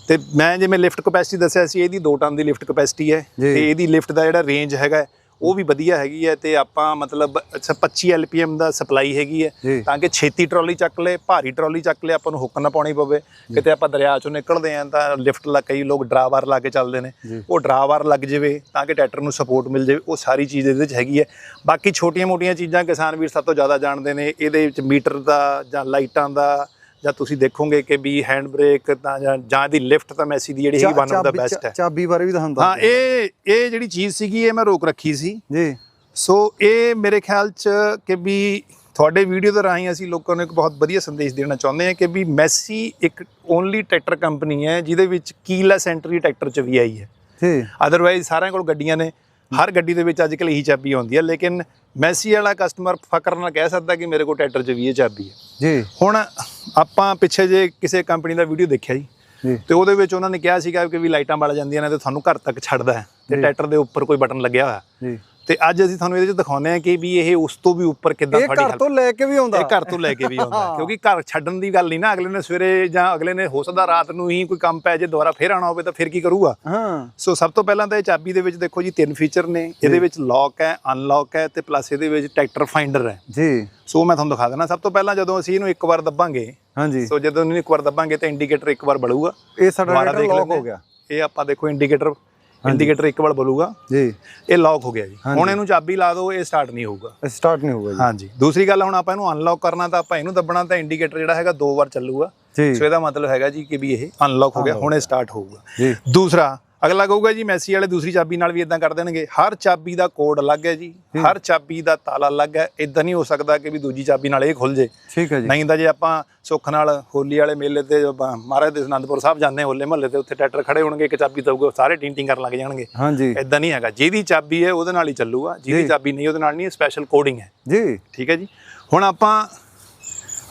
ਤੇ ਮੈਂ ਜਿਵੇਂ ਲਿਫਟ ਕਪੈਸਿਟੀ ਦੱਸਿਆ ਸੀ ਇਹਦੀ 2 ਟਨ ਦੀ ਲਿਫਟ ਕਪੈਸਿਟੀ ਹੈ। ਤੇ ਇਹਦੀ ਲਿਫਟ ਦਾ ਜਿਹੜਾ ਰੇਂਜ ਹੈਗਾ ਉਹ ਵੀ ਵਧੀਆ ਹੈਗੀ ਹੈ ਤੇ ਆਪਾਂ ਮਤਲਬ ਅੱਛਾ 25 ਐਲਪੀਐਮ ਦਾ ਸਪਲਾਈ ਹੈਗੀ ਹੈ। ਤਾਂ ਕਿ ਛੇਤੀ ਟਰਾਲੀ ਚੱਕ ਲੇ ਭਾਰੀ ਟਰਾਲੀ ਚੱਕ ਲੇ ਆਪਾਂ ਨੂੰ ਹੁੱਕ ਨਾ ਪਾਉਣੀ ਪਵੇ। ਕਿਤੇ ਆਪਾਂ ਦਰਿਆ ਚੋਂ ਨਿਕਲਦੇ ਆਂ ਤਾਂ ਲਿਫਟ ਲਾ ਕਈ ਲੋਕ ਡਰਾਵਾਰ ਲਾ ਕੇ ਚੱਲਦੇ ਨੇ। ਉਹ ਡਰਾਵਾਰ ਲੱਗ ਜਾਵੇ ਤਾਂ ਕਿ ਟਰੈਕਟਰ ਨੂੰ ਸਪੋਰਟ ਮਿਲ ਜਾਵੇ। ਉਹ ਸਾਰੀ ਚੀਜ਼ ਇਹਦੇ ਵਿੱਚ ਹੈਗੀ ਹੈ। ਬਾਕੀ ਛੋਟੀਆਂ-ਮੋਟੀਆਂ ਚੀਜ਼ਾਂ ਕਿਸਾਨ ਵੀਰ ਸਭ ਤੋਂ ਜ਼ਿਆਦਾ ਜਾਣਦੇ ਨੇ ਇਹਦੇ ਵਿੱਚ ਮੀਟਰ ਦਾ ਜਾਂ ਲਾਈਟਾਂ ਦਾ ਜਾਂ ਤੁਸੀਂ ਦੇਖੋਗੇ ਕਿ ਵੀ ਹੈਂਡ ਬ੍ਰੇਕ ਤਾਂ ਜਾਂ ਜਾਂ ਇਹਦੀ ਲਿਫਟ ਤਾਂ ਮੈਸੀ ਦੀ ਜਿਹੜੀ ਹੈਗੀ ਵਨ ਆਫ ਦਾ ਬੈਸਟ ਹੈ। ਚਾਬੀ ਬਾਰੇ ਵੀ ਤੁਹਾਨੂੰ ਦੱਸ ਹਾਂ। ਇਹ ਇਹ ਜਿਹੜੀ ਚੀਜ਼ ਸੀਗੀ ਇਹ ਮੈਂ ਰੋਕ ਰੱਖੀ ਸੀ। ਜੀ। ਸੋ ਇਹ ਮੇਰੇ ਖਿਆਲ ਚ ਕਿ ਵੀ ਤੁਹਾਡੇ ਵੀਡੀਓ ਦੇ ਰਾਹੀਂ ਅਸੀਂ ਲੋਕਾਂ ਨੂੰ ਇੱਕ ਬਹੁਤ ਵਧੀਆ ਸੰਦੇਸ਼ ਦੇਣਾ ਚਾਹੁੰਦੇ ਹਾਂ ਕਿ ਵੀ ਮੈਸੀ ਇੱਕ ਓਨਲੀ ਟਰੈਕਟਰ ਕੰਪਨੀ ਹੈ ਜਿਹਦੇ ਵਿੱਚ ਕੀਲੈਸ ਐਂਟਰੀ ਟਰੈਕਟਰ ਚ ਵੀ ਆਈ ਹੈ। ਜੀ। ਅਦਰਵਾਈਜ਼ ਸਾਰਿਆਂ ਕੋਲ ਗੱਡੀਆਂ ਨੇ। ਹਰ ਗੱਡੀ ਦੇ ਵਿੱਚ ਅੱਜ ਕੱਲ੍ਹ ਇਹੀ ਚਾਬੀ ਆਉਂਦੀ ਹੈ ਲੇਕਿਨ ਮੈਸੀ ਵਾਲਾ ਕਸਟਮਰ ਫਕਰ ਨਾਲ ਕਹਿ ਸਕਦਾ ਕਿ ਮੇਰੇ ਕੋਲ ਟਰੈਕਟਰ 'ਚ ਵੀ ਇਹ ਚਾਬੀ ਹੈ। ਜੀ। ਹੁਣ ਆਪਾਂ ਪਿੱਛੇ ਜੇ ਕਿਸੇ ਕੰਪਨੀ ਦਾ ਵੀਡੀਓ ਦੇਖਿਆ ਜੀ ਜੀ। ਤੇ ਉਹਦੇ ਵਿੱਚ ਉਹਨਾਂ ਨੇ ਕਿਹਾ ਸੀਗਾ ਕਿ ਵੀ ਲਾਈਟਾਂ ਬਲ ਜਾਂਦੀਆਂ ਨੇ ਤੇ ਤੁਹਾਨੂੰ ਘਰ ਤੱਕ ਛੱਡਦਾ ਹੈ ਤੇ ਟਰੈਕਟਰ ਦੇ ਉੱਪਰ ਕੋਈ ਬਟਨ ਲੱਗਿਆ ਹੋਇਆ। ਜੀ। ਤੇ ਅੱਜ ਅਸੀਂ ਤੁਹਾਨੂੰ ਇਹਦੇ ਵਿੱਚ ਦਿਖਾਉਂਦੇ ਹਾਂ ਕਿ ਵੀ ਇਹ ਉਸ ਤੋਂ ਵੀ ਉੱਪਰ ਕਿੱਦਾਂ ਇਹ ਤੁਹਾਡੀ ਘਰ ਤੋਂ ਲੈ ਕੇ ਵੀ ਆਉਂਦਾ। ਇਹ ਘਰ ਤੋਂ ਲੈ ਕੇ ਵੀ ਆਉਂਦਾ। ਕਿਉਂਕਿ ਘਰ ਛੱਡਣ ਦੀ ਗੱਲ ਨਹੀਂ ਨਾ ਅਗਲੇ ਨੇ ਸਵੇਰੇ ਜਾਂ ਅਗਲੇ ਨੇ ਹੋ ਸਕਦਾ ਰਾਤ ਨੂੰ ਹੀ ਕੋਈ ਕੰਮ ਪੈ ਜੇ ਦੁਬਾਰਾ ਫੇਰ ਆਣਾ ਹੋਵੇ ਤਾਂ ਫਿਰ ਕੀ ਕਰੂਗਾ? ਹਾਂ। ਸੋ ਸਭ ਤੋਂ ਪਹਿਲਾਂ ਤਾਂ ਇਹ ਚਾਬੀ ਦੇ ਵਿੱਚ ਦੇਖੋ ਜੀ ਤਿੰਨ ਫੀਚਰ ਨੇ। ਇਹਦੇ ਵਿੱਚ ਲੌਕ ਹੈ ਅਨਲੌਕ ਹੈ ਤੇ ਪਲੱਸ ਇਹਦੇ ਵਿੱਚ ਟਰੈਕਟਰ ਫਾਈਂਡਰ ਹੈ। ਜੀ। ਸੋ ਮੈਂ ਤੁਹਾਨੂੰ ਦਿਖਾ ਦੇਣਾ ਸਭ ਤੋਂ ਪਹਿਲਾਂ ਜਦੋਂ ਅਸੀਂ ਇਹਨੂੰ ਇੱਕ ਵਾਰ ਦੱਬਾਂਗੇ ਹਾਂਜੀ। ਸੋ ਜਦੋਂ ਇਹਨੂੰ ਇੱਕ ਵਾਰ ਦੱਬਾਂਗੇ ਤਾਂ ਇੰਡੀਕੇਟਰ ਇੱਕ ਵਾਰ ਬਲੂਗਾ। ਇਹ ਸਾਡਾ ਲੌਕ ਹਾਂ। ਗਿਆ। ਇਹ ਆਪਾਂ ਦੇਖੋ ਇੰਡੀਕੇਟਰ ਇੰਡੀਕੇਟਰ ਇੱਕ ਵਾਰ ਬਲੂਗਾ। ਜੀ। ਇਹ ਲੌਕ ਹੋ ਗਿਆ ਜੀ। ਹੁਣ ਇਹਨੂੰ ਚਾਬੀ ਲਾ ਦਿਓ ਇਹ ਸਟਾਰਟ ਨਹੀਂ ਹੋਊਗਾ। ਸਟਾਰਟ ਨਹੀਂ ਹੋਊਗਾ ਜੀ। ਹਾਂਜੀ। ਦੂਸਰੀ ਗੱਲ ਹੁਣ ਆਪਾਂ ਇਹਨੂੰ ਅਨਲੌਕ ਕਰਨਾ ਤਾਂ ਆਪਾਂ ਇਹਨੂੰ ਦੱਬਣਾ ਤਾਂ ਇੰਡੀਕੇਟਰ ਜਿਹੜਾ ਹੈਗਾ ਦੋ ਵਾਰ ਚੱਲੂਗਾ। ਸੋ ਇਹਦਾ ਮਤਲਬ ਹੈਗਾ ਜੀ ਕਿ ਵੀ ਇਹ ਅਨਲੌਕ ਹੋ ਗਿਆ ਹੁਣ ਇਹ ਸਟਾਰਟ ਹੋਊਗਾ। ਜੀ। ਦੂਸਰਾ ਅਗਲਾ ਕਹੂਗਾ ਜੀ ਮੈਸੀ ਵਾਲੇ ਦੂਸਰੀ ਚਾਬੀ ਨਾਲ ਵੀ ਇਦਾਂ ਕਰ ਦੇਣਗੇ। ਹਰ ਚਾਬੀ ਦਾ ਕੋਡ ਅਲੱਗ ਹੈ ਜੀ ਹਰ ਚਾਬੀ ਦਾ ਤਾਲਾ ਅਲੱਗ ਹੈ। ਇਦਾਂ ਨਹੀਂ ਹੋ ਸਕਦਾ ਕਿ ਵੀ ਦੂਜੀ ਚਾਬੀ ਨਾਲ ਇਹ ਖੁੱਲ ਜੇ। ਠੀਕ ਹੈ ਜੀ। ਨਹੀਂ ਤਾਂ ਜੇ ਆਪਾਂ ਸੁੱਖ ਨਾਲ ਹੋਲੀ ਵਾਲੇ ਮੇਲੇ ਤੇ ਮਹਾਰਾਜ ਦੇ ਅਨੰਦਪੁਰ ਸਾਹਿਬ ਜਾਂਦੇ ਹੋਲੇ ਮਹੱਲੇ ਤੇ ਉੱਥੇ ਟਰੈਕਟਰ ਖੜੇ ਹੋਣਗੇ ਇੱਕ ਚਾਬੀ ਦਊਗਾ ਸਾਰੇ ਟਿੰਟਿੰਗ ਕਰਨ ਲੱਗ ਜਾਣਗੇ। ਹਾਂਜੀ। ਇਦਾਂ ਨਹੀਂ ਹੈਗਾ। ਜਿਹਦੀ ਚਾਬੀ ਹੈ ਉਹਦੇ ਨਾਲ ਹੀ ਚੱਲੂਗਾ। ਜਿਹਦੀ ਚਾਬੀ ਨਹੀਂ ਉਹਦੇ ਨਾਲ ਨਹੀਂ ਸਪੈਸ਼ਲ ਕੋਡਿੰਗ ਹੈ। ਜੀ। ਠੀਕ ਹੈ ਜੀ। ਹੁਣ ਆਪਾਂ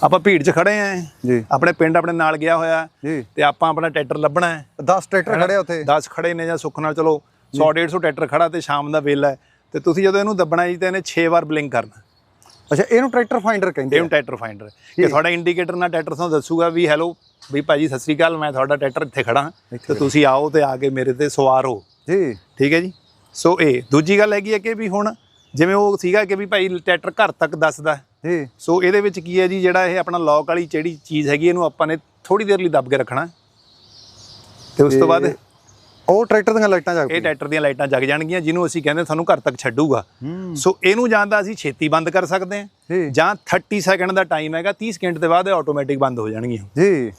ਆਪਾਂ ਭੀੜ 'ਚ ਖੜੇ ਆਂ। ਜੀ। ਆਪਣੇ ਪਿੰਡ ਆਪਣੇ ਨਾਲ ਗਿਆ ਹੋਇਆ। ਜੀ। ਤੇ ਆਪਾਂ ਆਪਣਾ ਟਰੈਕਟਰ ਲੱਭਣਾ ਹੈ। 10 ਟਰੈਕਟਰ ਖੜੇ ਉੱਥੇ। 10 ਖੜੇ ਨੇ ਜਾਂ ਸੁੱਖ ਨਾਲ ਚਲੋ 100 150 ਟਰੈਕਟਰ ਖੜਾ ਤੇ ਸ਼ਾਮ ਦਾ ਵੇਲਾ ਹੈ। ਤੇ ਤੁਸੀਂ ਜਦੋਂ ਇਹਨੂੰ ਦੱਬਣਾ ਜੀ ਤਾਂ ਇਹਨੇ 6 ਵਾਰ ਬਲਿੰਕ ਕਰਨਾ। ਅੱਛਾ ਇਹਨੂੰ ਟਰੈਕਟਰ ਫਾਈਂਡਰ ਕਹਿੰਦੇ ਇਹਨੂੰ ਟਰੈਕਟਰ ਫਾਈਂਡਰ। ਕਿ ਤੁਹਾਡਾ ਇੰਡੀਕੇਟਰ ਨਾਲ ਟਰੈਕਟਰ ਤੁਹਾਨੂੰ ਦੱਸੂਗਾ ਵੀ ਹੈਲੋ ਵੀ ਭਾਜੀ ਸਤਿ ਸ੍ਰੀ ਅਕਾਲ ਮੈਂ ਤੁਹਾਡਾ ਟਰੈਕਟਰ ਇੱਥੇ ਖੜਾ ਹਾਂ। ਤੇ ਤੁਸੀਂ ਆਓ ਤੇ ਆ ਕੇ ਮੇਰੇ ਤੇ ਸਵਾਰ ਹੋ। ਜੀ। ਠੀਕ ਹੈ ਜੀ? ਸੋ ਇਹ ਦੂਜੀ ਗੱਲ ਹੈਗੀ ਹੈ ਕਿ ਵੀ ਹੁਣ ਜਿਵੇਂ ਉਹ ਸੀਗਾ ਕਿ ਵੀ ਭਾਈ ਟਰੈਕਟਰ ਘਰ ਤੱਕ ਦੱਸਦਾ। ਜੀ। ਸੋ ਇਹਦੇ ਵਿੱਚ ਕੀ ਹੈ ਜੀ ਜਿਹੜਾ ਇਹ ਆਪਣਾ ਲੌਕ ਵਾਲੀ ਜਿਹੜੀ ਚੀਜ਼ ਹੈਗੀ ਇਹਨੂੰ ਆਪਾਂ ਨੇ ਥੋੜੀ ਦੇਰ ਲਈ ਦੱਬ ਕੇ ਰੱਖਣਾ। ਤੇ ਉਸ ਤੋਂ ਬਾਅਦ ਉਹ ਟਰੈਕਟਰ ਦੀਆਂ ਲਾਈਟਾਂ ਜਗ ਇਹ ਟਰੈਕਟਰ ਦੀਆਂ ਲਾਈਟਾਂ ਜਗ ਜਾਣਗੀਆਂ ਜਿਹਨੂੰ ਅਸੀਂ ਕਹਿੰਦੇ ਸਾਨੂੰ ਘਰ ਤੱਕ ਛੱਡੂਗਾ। ਸੋ ਇਹਨੂੰ ਜਾਂ ਤਾਂ ਅਸੀਂ ਛੇਤੀ ਬੰਦ ਕਰ ਸਕਦੇ ਹਾਂ ਜੀ। ਜਾਂ 30 ਸੈਕਿੰਡ ਦਾ ਟਾਈਮ ਹੈਗਾ 30 ਸਕਿੰਟ ਦੇ ਬਾਅਦ ਇਹ ਆਟੋਮੈਟਿਕ ਬੰਦ ਹੋ ਜਾਣਗੀਆਂ। ਜੀ।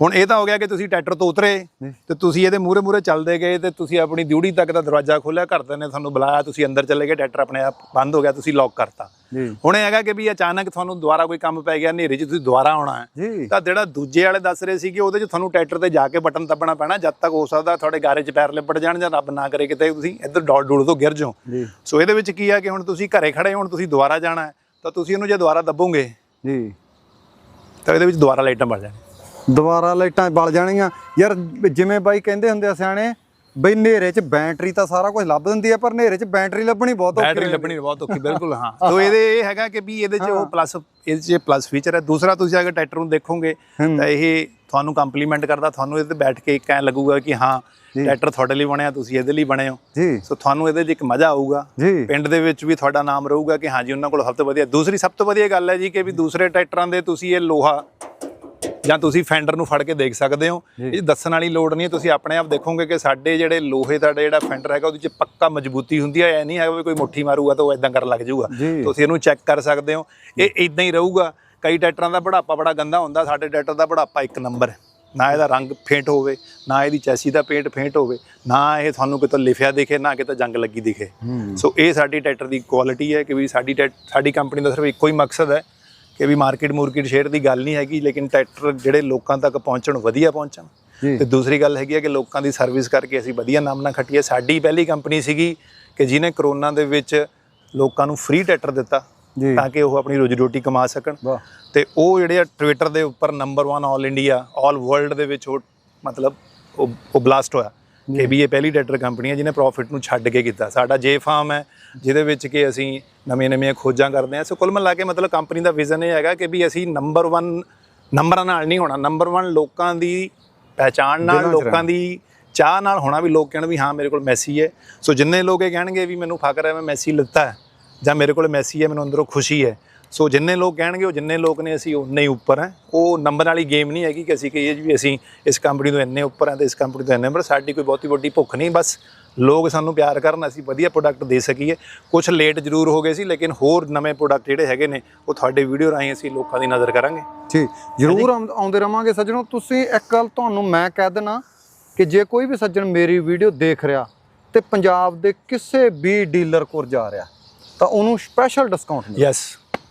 ਹੁਣ ਇਹ ਤਾਂ ਹੋ ਗਿਆ ਕਿ ਤੁਸੀਂ ਟਰੈਕਟਰ ਤੋਂ ਉਤਰੇ ਤੇ ਤੁਸੀਂ ਇਹਦੇ ਮੂਹਰੇ ਮੂਹਰੇ ਚੱਲਦੇ ਗਏ ਤੇ ਤੁਸੀਂ ਆਪਣੀ ਡਿਊਟੀ ਤੱਕ ਦਾ ਦਰਵਾਜ਼ਾ ਖੋਲ੍ਹਿਆ ਘਰਦਿਆਂ ਨੇ ਤੁਹਾਨੂੰ ਬੁਲਾਇਆ ਤੁਸੀਂ ਅੰਦਰ ਚਲੇ ਗਏ ਟਰੈਕਟਰ ਆਪਣੇ ਆਪ ਬੰਦ ਹੋ ਗਿਆ ਤੁਸੀਂ ਲੌਕ ਕਰਤਾ। ਹੁਣ ਇਹ ਹੈਗਾ ਕਿ ਵੀ ਅਚਾਨਕ ਤੁਹਾਨੂੰ ਦੁਬਾਰਾ ਕੋਈ ਕੰਮ ਪੈ ਗਿਆ ਹਨੇਰੇ 'ਚ ਤੁਸੀਂ ਦੁਬਾਰਾ ਆਉਣਾ ਹੈ। ਤਾਂ ਜਿਹੜਾ ਦੂਜੇ ਵਾਲੇ ਦੱਸ ਰਹੇ ਸੀ ਕਿ ਉਹਦੇ 'ਚ ਤੁਹਾਨੂੰ ਟਰੈਕਟਰ ਤੇ ਜਾ ਕੇ ਬਟਨ ਦੱਬਣਾ ਪੈਣਾ ਜਦ ਤੱਕ ਹੋ ਸਕਦਾ ਤੁਹਾਡੇ ਗਾਰੇ 'ਚ ਪੈਰ ਲਿਪਟ ਜਾਣ ਜਾਂ ਰੱਬ ਨਾ ਕਰੇ ਕਿਤੇ ਤੁਸੀਂ ਇੱਧਰ ਡੋੜ ਡੂੜ ਤੋਂ ਗਿਰ ਜਾਓ। ਸੋ ਇਹਦੇ ਵਿੱਚ ਕੀ ਆ ਕਿ ਹੁਣ ਤੁਸੀਂ ਘਰੇ ਖੜੇ ਹੋ, ਹੁਣ ਤੁਸੀਂ ਦੁਬਾਰਾ ਜਾਣਾ ਹੈ ਤਾਂ ਤੁਸੀਂ ਇਹਨੂੰ ਜੇ ਦੁਬਾਰਾ ਦੱਬੋਗੇ ਜੀ। ਤਾਂ ਇਹਦੇ ਵਿੱਚ ਦੁਬਾਰਾ ਲਾਈਟਾਂ ਬਲ ਜਾਣਗੀਆਂ। ਦੁਬਾਰਾ ਲਾਈਟਾਂ ਬਲ ਜਾਣਗੀਆਂ ਯਾਰ ਜਿਵੇਂ ਬਾਈ ਕਹਿੰਦੇ ਹੁੰਦੇ ਆ ਸਿਆਣੇ ਬਈ ਹਨੇਰੇ 'ਚ ਬੈਟਰੀ ਤਾਂ ਸਾਰਾ ਕੁਝ ਲੱਭ ਦਿੰਦੀ ਹੈ ਪਰ ਹਨੇਰੇ 'ਚ ਬੈਟਰੀ ਲੱਭਣੀ ਬਹੁਤ ਔਖੀ ਬੈਟਰੀ ਹੋ ਲੱਭਣੀ ਬਹੁਤ ਔਖੀ ਬਿਲਕੁਲ ਹਾਂ। ਤੋ ਇਹਦੇ ਇਹ ਹੈਗਾ ਕਿ ਵੀ ਇਹਦੇ 'ਚ ਉਹ ਪਲੱਸ ਇਹਦੇ 'ਚ ਪਲੱਸ ਫੀਚਰ ਹੈ। ਦੂਸਰਾ ਤੁਸੀਂ ਅਗਰ ਟਰੈਕਟਰ ਨੂੰ ਦੇਖੋਗੇ ਤਾਂ ਇਹ ਤੁਹਾਨੂੰ ਕੰਪਲੀਮੈਂਟ ਕਰਦਾ ਤੁਹਾਨੂੰ ਇਹਦੇ ਤੇ ਬੈਠ ਕੇ ਇੱਕ ਐਂ ਲੱਗੂਗਾ ਕਿ ਹਾਂ ਟਰੈਕਟਰ ਤੁਹਾਡੇ ਲਈ ਬਣਿਆ ਤੁਸੀਂ ਇਹਦੇ ਲਈ ਬਣੇ ਹੋ। ਜੀ। ਸੋ ਤੁਹਾਨੂੰ ਇਹਦੇ 'ਚ ਇੱਕ ਮਜ਼ਾ ਆਊਗਾ। ਜੀ। ਪਿੰਡ ਦੇ ਵਿੱਚ ਵੀ ਤੁਹਾਡਾ ਨਾਮ ਰਹੂਗਾ ਕਿ ਹਾਂਜੀ ਉਹਨਾਂ ਕੋਲ ਸਭ ਤੋਂ ਵਧੀਆ। ਦੂਸਰੀ ਸਭ ਤੋਂ ਵਧੀਆ ਗੱਲ ਹੈ ਜੀ ਕਿ ਵੀ ਦੂਸਰੇ ਟਰੈਕਟਰਾਂ ਦੇ ਤੁਸੀਂ ਇਹ ਲੋਹਾ ਜਾਂ ਤੁਸੀਂ ਫੈਂਡਰ ਨੂੰ ਫੜ ਕੇ ਦੇਖ ਸਕਦੇ ਹੋ। ਇਹ ਦੱਸਣ ਵਾਲੀ ਲੋੜ ਨਹੀਂ ਹੈ ਤੁਸੀਂ ਆਪਣੇ ਆਪ ਦੇਖੋਗੇ ਕਿ ਸਾਡੇ ਜਿਹੜੇ ਲੋਹੇ ਦਾ ਜਿਹੜਾ ਫੈਂਡਰ ਹੈਗਾ ਉਹਦੇ 'ਚ ਪੱਕਾ ਮਜ਼ਬੂਤੀ ਹੁੰਦੀ ਹੈ ਐ ਨਹੀਂ ਵੀ ਕੋਈ ਮੁੱਠੀ ਮਾਰੂਗਾ ਤਾਂ ਉਹ ਇਦਾਂ ਕਰਨ ਲੱਗ ਜਾਊਗਾ। ਤੁਸੀਂ ਇਹਨੂੰ ਚੈੱਕ ਕਰ ਸਕਦੇ ਹੋ। ਇਹ ਇਦਾਂ ਹੀ ਰਹੂਗਾ। ਕਈ ਟਰੈਕਟਰਾਂ ਦਾ ਬੁਢਾਪਾ ਬੜਾ ਗੰਦਾ ਹੁੰਦਾ ਸਾਡੇ ਟਰੈਕਟਰ ਦਾ ਬੁਢਾਪਾ ਇੱਕ ਨੰਬਰ ਹੈ। ਨਾ ਇਹਦਾ ਰੰਗ ਫੇਂਟ ਹੋਵੇ ਨਾ ਇਹਦੀ ਚੈਸੀ ਦਾ ਪੇਂਟ ਫੇਂਟ ਹੋਵੇ ਨਾ ਇਹ ਤੁਹਾਨੂੰ ਕਿਤੋਂ ਲਿਖਿਆ ਦਿਖੇ ਨਾ ਕਿਤੋਂ ਜੰਗ ਲੱਗੀ ਦਿਖੇ। ਸੋ ਇਹ ਸਾਡੀ ਟਰੈਕਟਰ ਦੀ ਕੁਆਲਿਟੀ ਹੈ ਕਿ ਵੀ ਸਾਡੀ ਸਾਡੀ ਕੰਪਨੀ ਦਾ ਸਿਰਫ ਇੱਕੋ ਹੀ ਮਕਸਦ ਹੈ ਕਿ ਵੀ ਮਾਰਕੀਟ ਮੂਰਕੀਟ ਸ਼ੇਅਰ ਦੀ ਗੱਲ ਨਹੀਂ ਹੈਗੀ ਲੇਕਿਨ ਟਰੈਕਟਰ ਜਿਹੜੇ ਲੋਕਾਂ ਤੱਕ ਪਹੁੰਚਣ ਵਧੀਆ ਪਹੁੰਚਣ। ਤੇ ਦੂਸਰੀ ਗੱਲ ਹੈਗੀ ਹੈ ਕਿ ਲੋਕਾਂ ਦੀ ਸਰਵਿਸ ਕਰਕੇ ਅਸੀਂ ਵਧੀਆ ਨਾਮ ਨਾਲ ਖੱਟੀਏ। ਸਾਡੀ ਪਹਿਲੀ ਕੰਪਨੀ ਸੀਗੀ ਕਿ ਜਿਹਨੇ ਕਰੋਨਾ ਦੇ ਵਿੱਚ ਲੋਕਾਂ ਨੂੰ ਫ੍ਰੀ ਟਰੈਕਟਰ ਦਿੱਤਾ। ਤਾਂ ਕਿ ਉਹ ਆਪਣੀ ਰੋਜੀ ਰੋਟੀ ਕਮਾ ਸਕਣ। ਤੇ ਉਹ ਜਿਹੜੇ ਆ ਟਵਿੱਟਰ ਦੇ ਉੱਪਰ number 1 all India all world ਦੇ ਵਿੱਚ ਉਹ ਮਤਲਬ ਉਹ ਉਹ ਬਲਾਸਟ ਹੋਇਆ ਕਿ ਵੀ ਇਹ ਪਹਿਲੀ ਟਰੈਕਟਰ ਕੰਪਨੀ ਹੈ ਜਿਹਨੇ ਪ੍ਰੋਫਿਟ ਨੂੰ ਛੱਡ ਕੇ ਕੀਤਾ। ਸਾਡਾ ਜੇ ਫਾਰਮ ਹੈ ਜਿਹਦੇ ਵਿੱਚ ਕਿ ਅਸੀਂ ਨਵੀਆਂ ਨਵੀਆਂ ਖੋਜਾਂ ਕਰਦੇ ਹਾਂ। ਸੋ ਕੁੱਲ ਮਿਲਾ ਕੇ ਮਤਲਬ ਕੰਪਨੀ ਦਾ ਵਿਜ਼ਨ ਇਹ ਹੈਗਾ ਕਿ ਵੀ ਅਸੀਂ ਨੰਬਰ 1 ਨੰਬਰਾਂ ਨਾਲ ਨਹੀਂ ਹੋਣਾ ਨੰਬਰ 1 ਲੋਕਾਂ ਦੀ ਪਹਿਚਾਣ ਨਾਲ ਲੋਕਾਂ ਦੀ ਚਾਹ ਨਾਲ ਹੋਣਾ ਵੀ ਲੋਕ ਕਹਿਣ ਵੀ ਹਾਂ ਮੇਰੇ ਕੋਲ ਮੈਸੀ ਹੈ। ਸੋ ਜਿੰਨੇ ਲੋਕ ਇਹ ਕਹਿਣਗੇ ਵੀ ਮੈਨੂੰ ਫਖਰ ਹੈ ਮੈਂ ਮੈਸੀ ਲਿੱਤਾ ਹੈ ਜਾਂ ਮੇਰੇ ਕੋਲ ਮੈਸੀ ਹੈ ਮੈਨੂੰ ਅੰਦਰੋਂ ਖੁਸ਼ੀ ਹੈ ਸੋ ਜਿੰਨੇ ਲੋਕ ਕਹਿਣਗੇ ਉਹ ਜਿੰਨੇ ਲੋਕ ਨੇ ਅਸੀਂ ਉਨੇ ਹੀ ਉੱਪਰ ਹੈ। ਉਹ ਨੰਬਰ ਵਾਲੀ ਗੇਮ ਨਹੀਂ ਹੈਗੀ ਕਿ ਅਸੀਂ ਕਹੀਏ ਵੀ ਅਸੀਂ ਇਸ ਕੰਪਨੀ ਤੋਂ ਇੰਨੇ ਉੱਪਰ ਹਾਂ ਤੇ ਇਸ ਕੰਪਨੀ ਤੋਂ ਇੰਨੇ ਨੰਬਰ ਸਾਡੀ ਕੋਈ ਬਹੁਤੀ ਵੱਡੀ ਭੁੱਖ ਨਹੀਂ ਬਸ ਲੋਕ ਸਾਨੂੰ ਪਿਆਰ ਕਰਨ ਅਸੀਂ ਵਧੀਆ ਪ੍ਰੋਡਕਟ ਦੇ ਸਕੀਏ। ਕੁਝ ਲੇਟ ਜ਼ਰੂਰ ਹੋ ਗਏ ਸੀ ਲੇਕਿਨ ਹੋਰ ਨਵੇਂ ਪ੍ਰੋਡਕਟ ਜਿਹੜੇ ਹੈਗੇ ਨੇ ਉਹ ਤੁਹਾਡੇ ਵੀਡੀਓ ਰਾਹੀਂ ਅਸੀਂ ਲੋਕਾਂ ਦੀ ਨਜ਼ਰ ਕਰਾਂਗੇ। ਜੀ ਜਰੂਰ ਆਉਂ- ਆਉਂਦੇ ਰਵਾਂਗੇ ਸੱਜਣੋ। ਤੁਸੀਂ ਇੱਕ ਗੱਲ ਤੁਹਾਨੂੰ ਮੈਂ ਕਹਿ ਦੇਣਾ ਕਿ ਜੇ ਕੋਈ ਵੀ ਸੱਜਣ ਮੇਰੀ ਵੀਡੀਓ ਦੇਖ ਰਿਹਾ ਤੇ ਪੰਜਾਬ ਦੇ ਕਿਸੇ ਵੀ ਡੀਲਰ ਕੋਲ ਜਾ ਰਿਹਾ ਤਾਂ ਉਹਨੂੰ ਸਪੈਸ਼ਲ ਡਿਸਕਾਊਂਟ ਮਿਲੇ। ਯੈਸ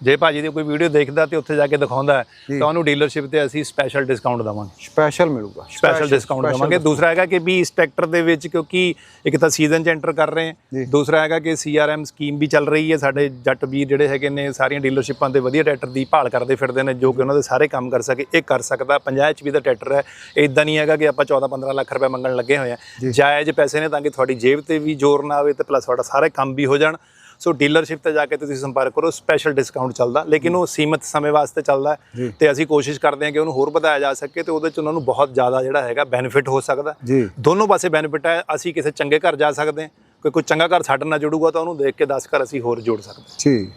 ਜੇ ਭਾਜੀ ਦੀ ਕੋਈ ਵੀਡੀਓ ਦੇਖਦਾ ਤੇ ਉੱਥੇ ਜਾ ਕੇ ਦਿਖਾਉਂਦਾ ਹੈ ਤਾਂ ਉਹਨੂੰ ਡੀਲਰਸ਼ਿਪ ਤੇ ਅਸੀਂ ਸਪੈਸ਼ਲ ਡਿਸਕਾਊਂਟ ਦੇਵਾਂਗੇ। ਸਪੈਸ਼ਲ ਮਿਲੂਗਾ। ਸਪੈਸ਼ਲ ਡਿਸਕਾਊਂਟ ਦੇਵਾਂਗੇ। ਦੂਸਰਾ ਹੈਗਾ ਕਿ ਵੀ ਇਸ ਟਰੈਕਟਰ ਦੇ ਵਿੱਚ ਕਿਉਂਕਿ ਇੱਕ ਤਾਂ ਸੀਜ਼ਨ ਚ ਐਂਟਰ ਕਰ ਰਹੇ। ਹਾਂ। ਦੂਸਰਾ ਹੈਗਾ ਕਿ ਸੀਆਰਐਮ ਸਕੀਮ ਵੀ ਚੱਲ ਰਹੀ ਹੈ। ਸਾਡੇ ਜੱਟ ਵੀਰ ਜਿਹੜੇ ਹੈਗੇ ਨੇ ਸਾਰੀਆਂ ਡੀਲਰਸ਼ਿਪਾਂ ਤੇ ਵਧੀਆ ਟਰੈਕਟਰ ਦੀ ਭਾਲ ਕਰਦੇ ਫਿਰਦੇ ਨੇ ਜੋ ਕਿ ਉਹਨਾਂ ਦੇ ਸਾਰੇ ਕੰਮ ਕਰ ਸਕੇ ਇਹ ਕਰ ਸਕਦਾ। 50 ਐਚਪੀ ਦਾ ਟਰੈਕਟਰ ਹੈ। ਇਦਾਂ ਨਹੀਂ ਹੈਗਾ ਕਿ ਆਪਾਂ 14 15 ਲੱਖ ਰੁਪਏ ਮੰਗਣ ਲੱਗੇ ਹੋਏ ਆ ਜਾਇਜ਼ ਪੈਸੇ ਨੇ ਤਾਂ ਕਿ ਤੁਹਾਡੀ ਜੇਬ ਤੇ ਵੀ ਜ਼ੋਰ ਨਾ ਆਵੇ ਤੇ ਪਲੱਸ ਤੁਹਾਡਾ ਸਾਰੇ ਕੰਮ ਵੀ ਹੋ ਜਾਣ। ਸੋ ਡੀਲਰਸ਼ਿਪ ਤੇ ਜਾ ਕੇ ਤੁਸੀਂ ਸੰਪਰਕ ਕਰੋ ਸਪੈਸ਼ਲ ਡਿਸਕਾਊਂਟ ਚੱਲਦਾ ਲੇਕਿਨ ਉਹ ਸੀਮਤ ਸਮੇਂ ਵਾਸਤੇ ਚੱਲਦਾ ਤੇ ਅਸੀਂ ਕੋਸ਼ਿਸ਼ ਕਰਦੇ ਹਾਂ ਕਿ ਉਹਨੂੰ ਹੋਰ ਵਧਾਇਆ ਜਾ ਸਕੇ ਤੇ ਉਹਦੇ ਚ ਉਹਨਾਂ ਨੂੰ ਬਹੁਤ ਜ਼ਿਆਦਾ ਜਿਹੜਾ ਹੈਗਾ ਬੈਨੀਫਿਟ ਹੋ ਸਕਦਾ ਦੋਨੋਂ ਪਾਸੇ ਬੈਨੀਫਿਟ ਹੈ ਅਸੀਂ ਕਿਸੇ ਚੰਗੇ ਘਰ ਜਾ ਸਕਦੇ ਹਾਂ ਕੋਈ ਕੋਈ ਚੰਗਾ ਘਰ ਸਾਡੇ ਨਾਲ ਜੁੜੂਗਾ ਤਾਂ ਉਹਨੂੰ ਦੇਖ ਕੇ 10 ਘਰ ਅਸੀਂ ਹੋਰ ਜੋੜ ਸਕਦੇ ਜੀ।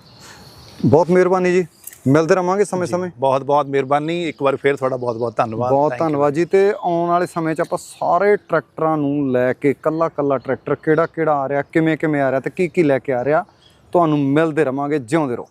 ਬਹੁਤ ਮਿਹਰਬਾਨੀ ਜੀ। ਮਿਲਦੇ ਰਵਾਂਗੇ ਸਮੇਂ-ਸਮੇਂ ਬਹੁਤ ਬਹੁਤ ਮਿਹਰਬਾਨੀ। ਇੱਕ ਵਾਰ ਫੇਰ ਤੁਹਾਡਾ ਬਹੁਤ ਬਹੁਤ ਧੰਨਵਾਦ। ਬਹੁਤ. ਧੰਨਵਾਦ ਜੀ ਤੇ ਆਉਣ ਵਾਲੇ ਸਮੇਂ 'ਚ ਆਪਾਂ ਸਾਰੇ ਟਰੈਕਟਰਾਂ ਨੂੰ ਲੈ ਕੇ ਕੱਲਾ ਕੱਲਾ ਟਰੈਕਟਰ ਕਿਹੜਾ ਕਿਹੜਾ ਆ ਰਿਹਾ ਕਿਵੇਂ ਕਿਵੇਂ ਆ ਰਿਹਾ ਤੇ ਕੀ ਕੀ ਲੈ ਕੇ ਆ ਰਿਹਾ ਤੁਹਾਨੂੰ ਮਿਲਦੇ ਰਵਾਂਗੇ ਜਿਉਂਦੇ ਰਹੋ।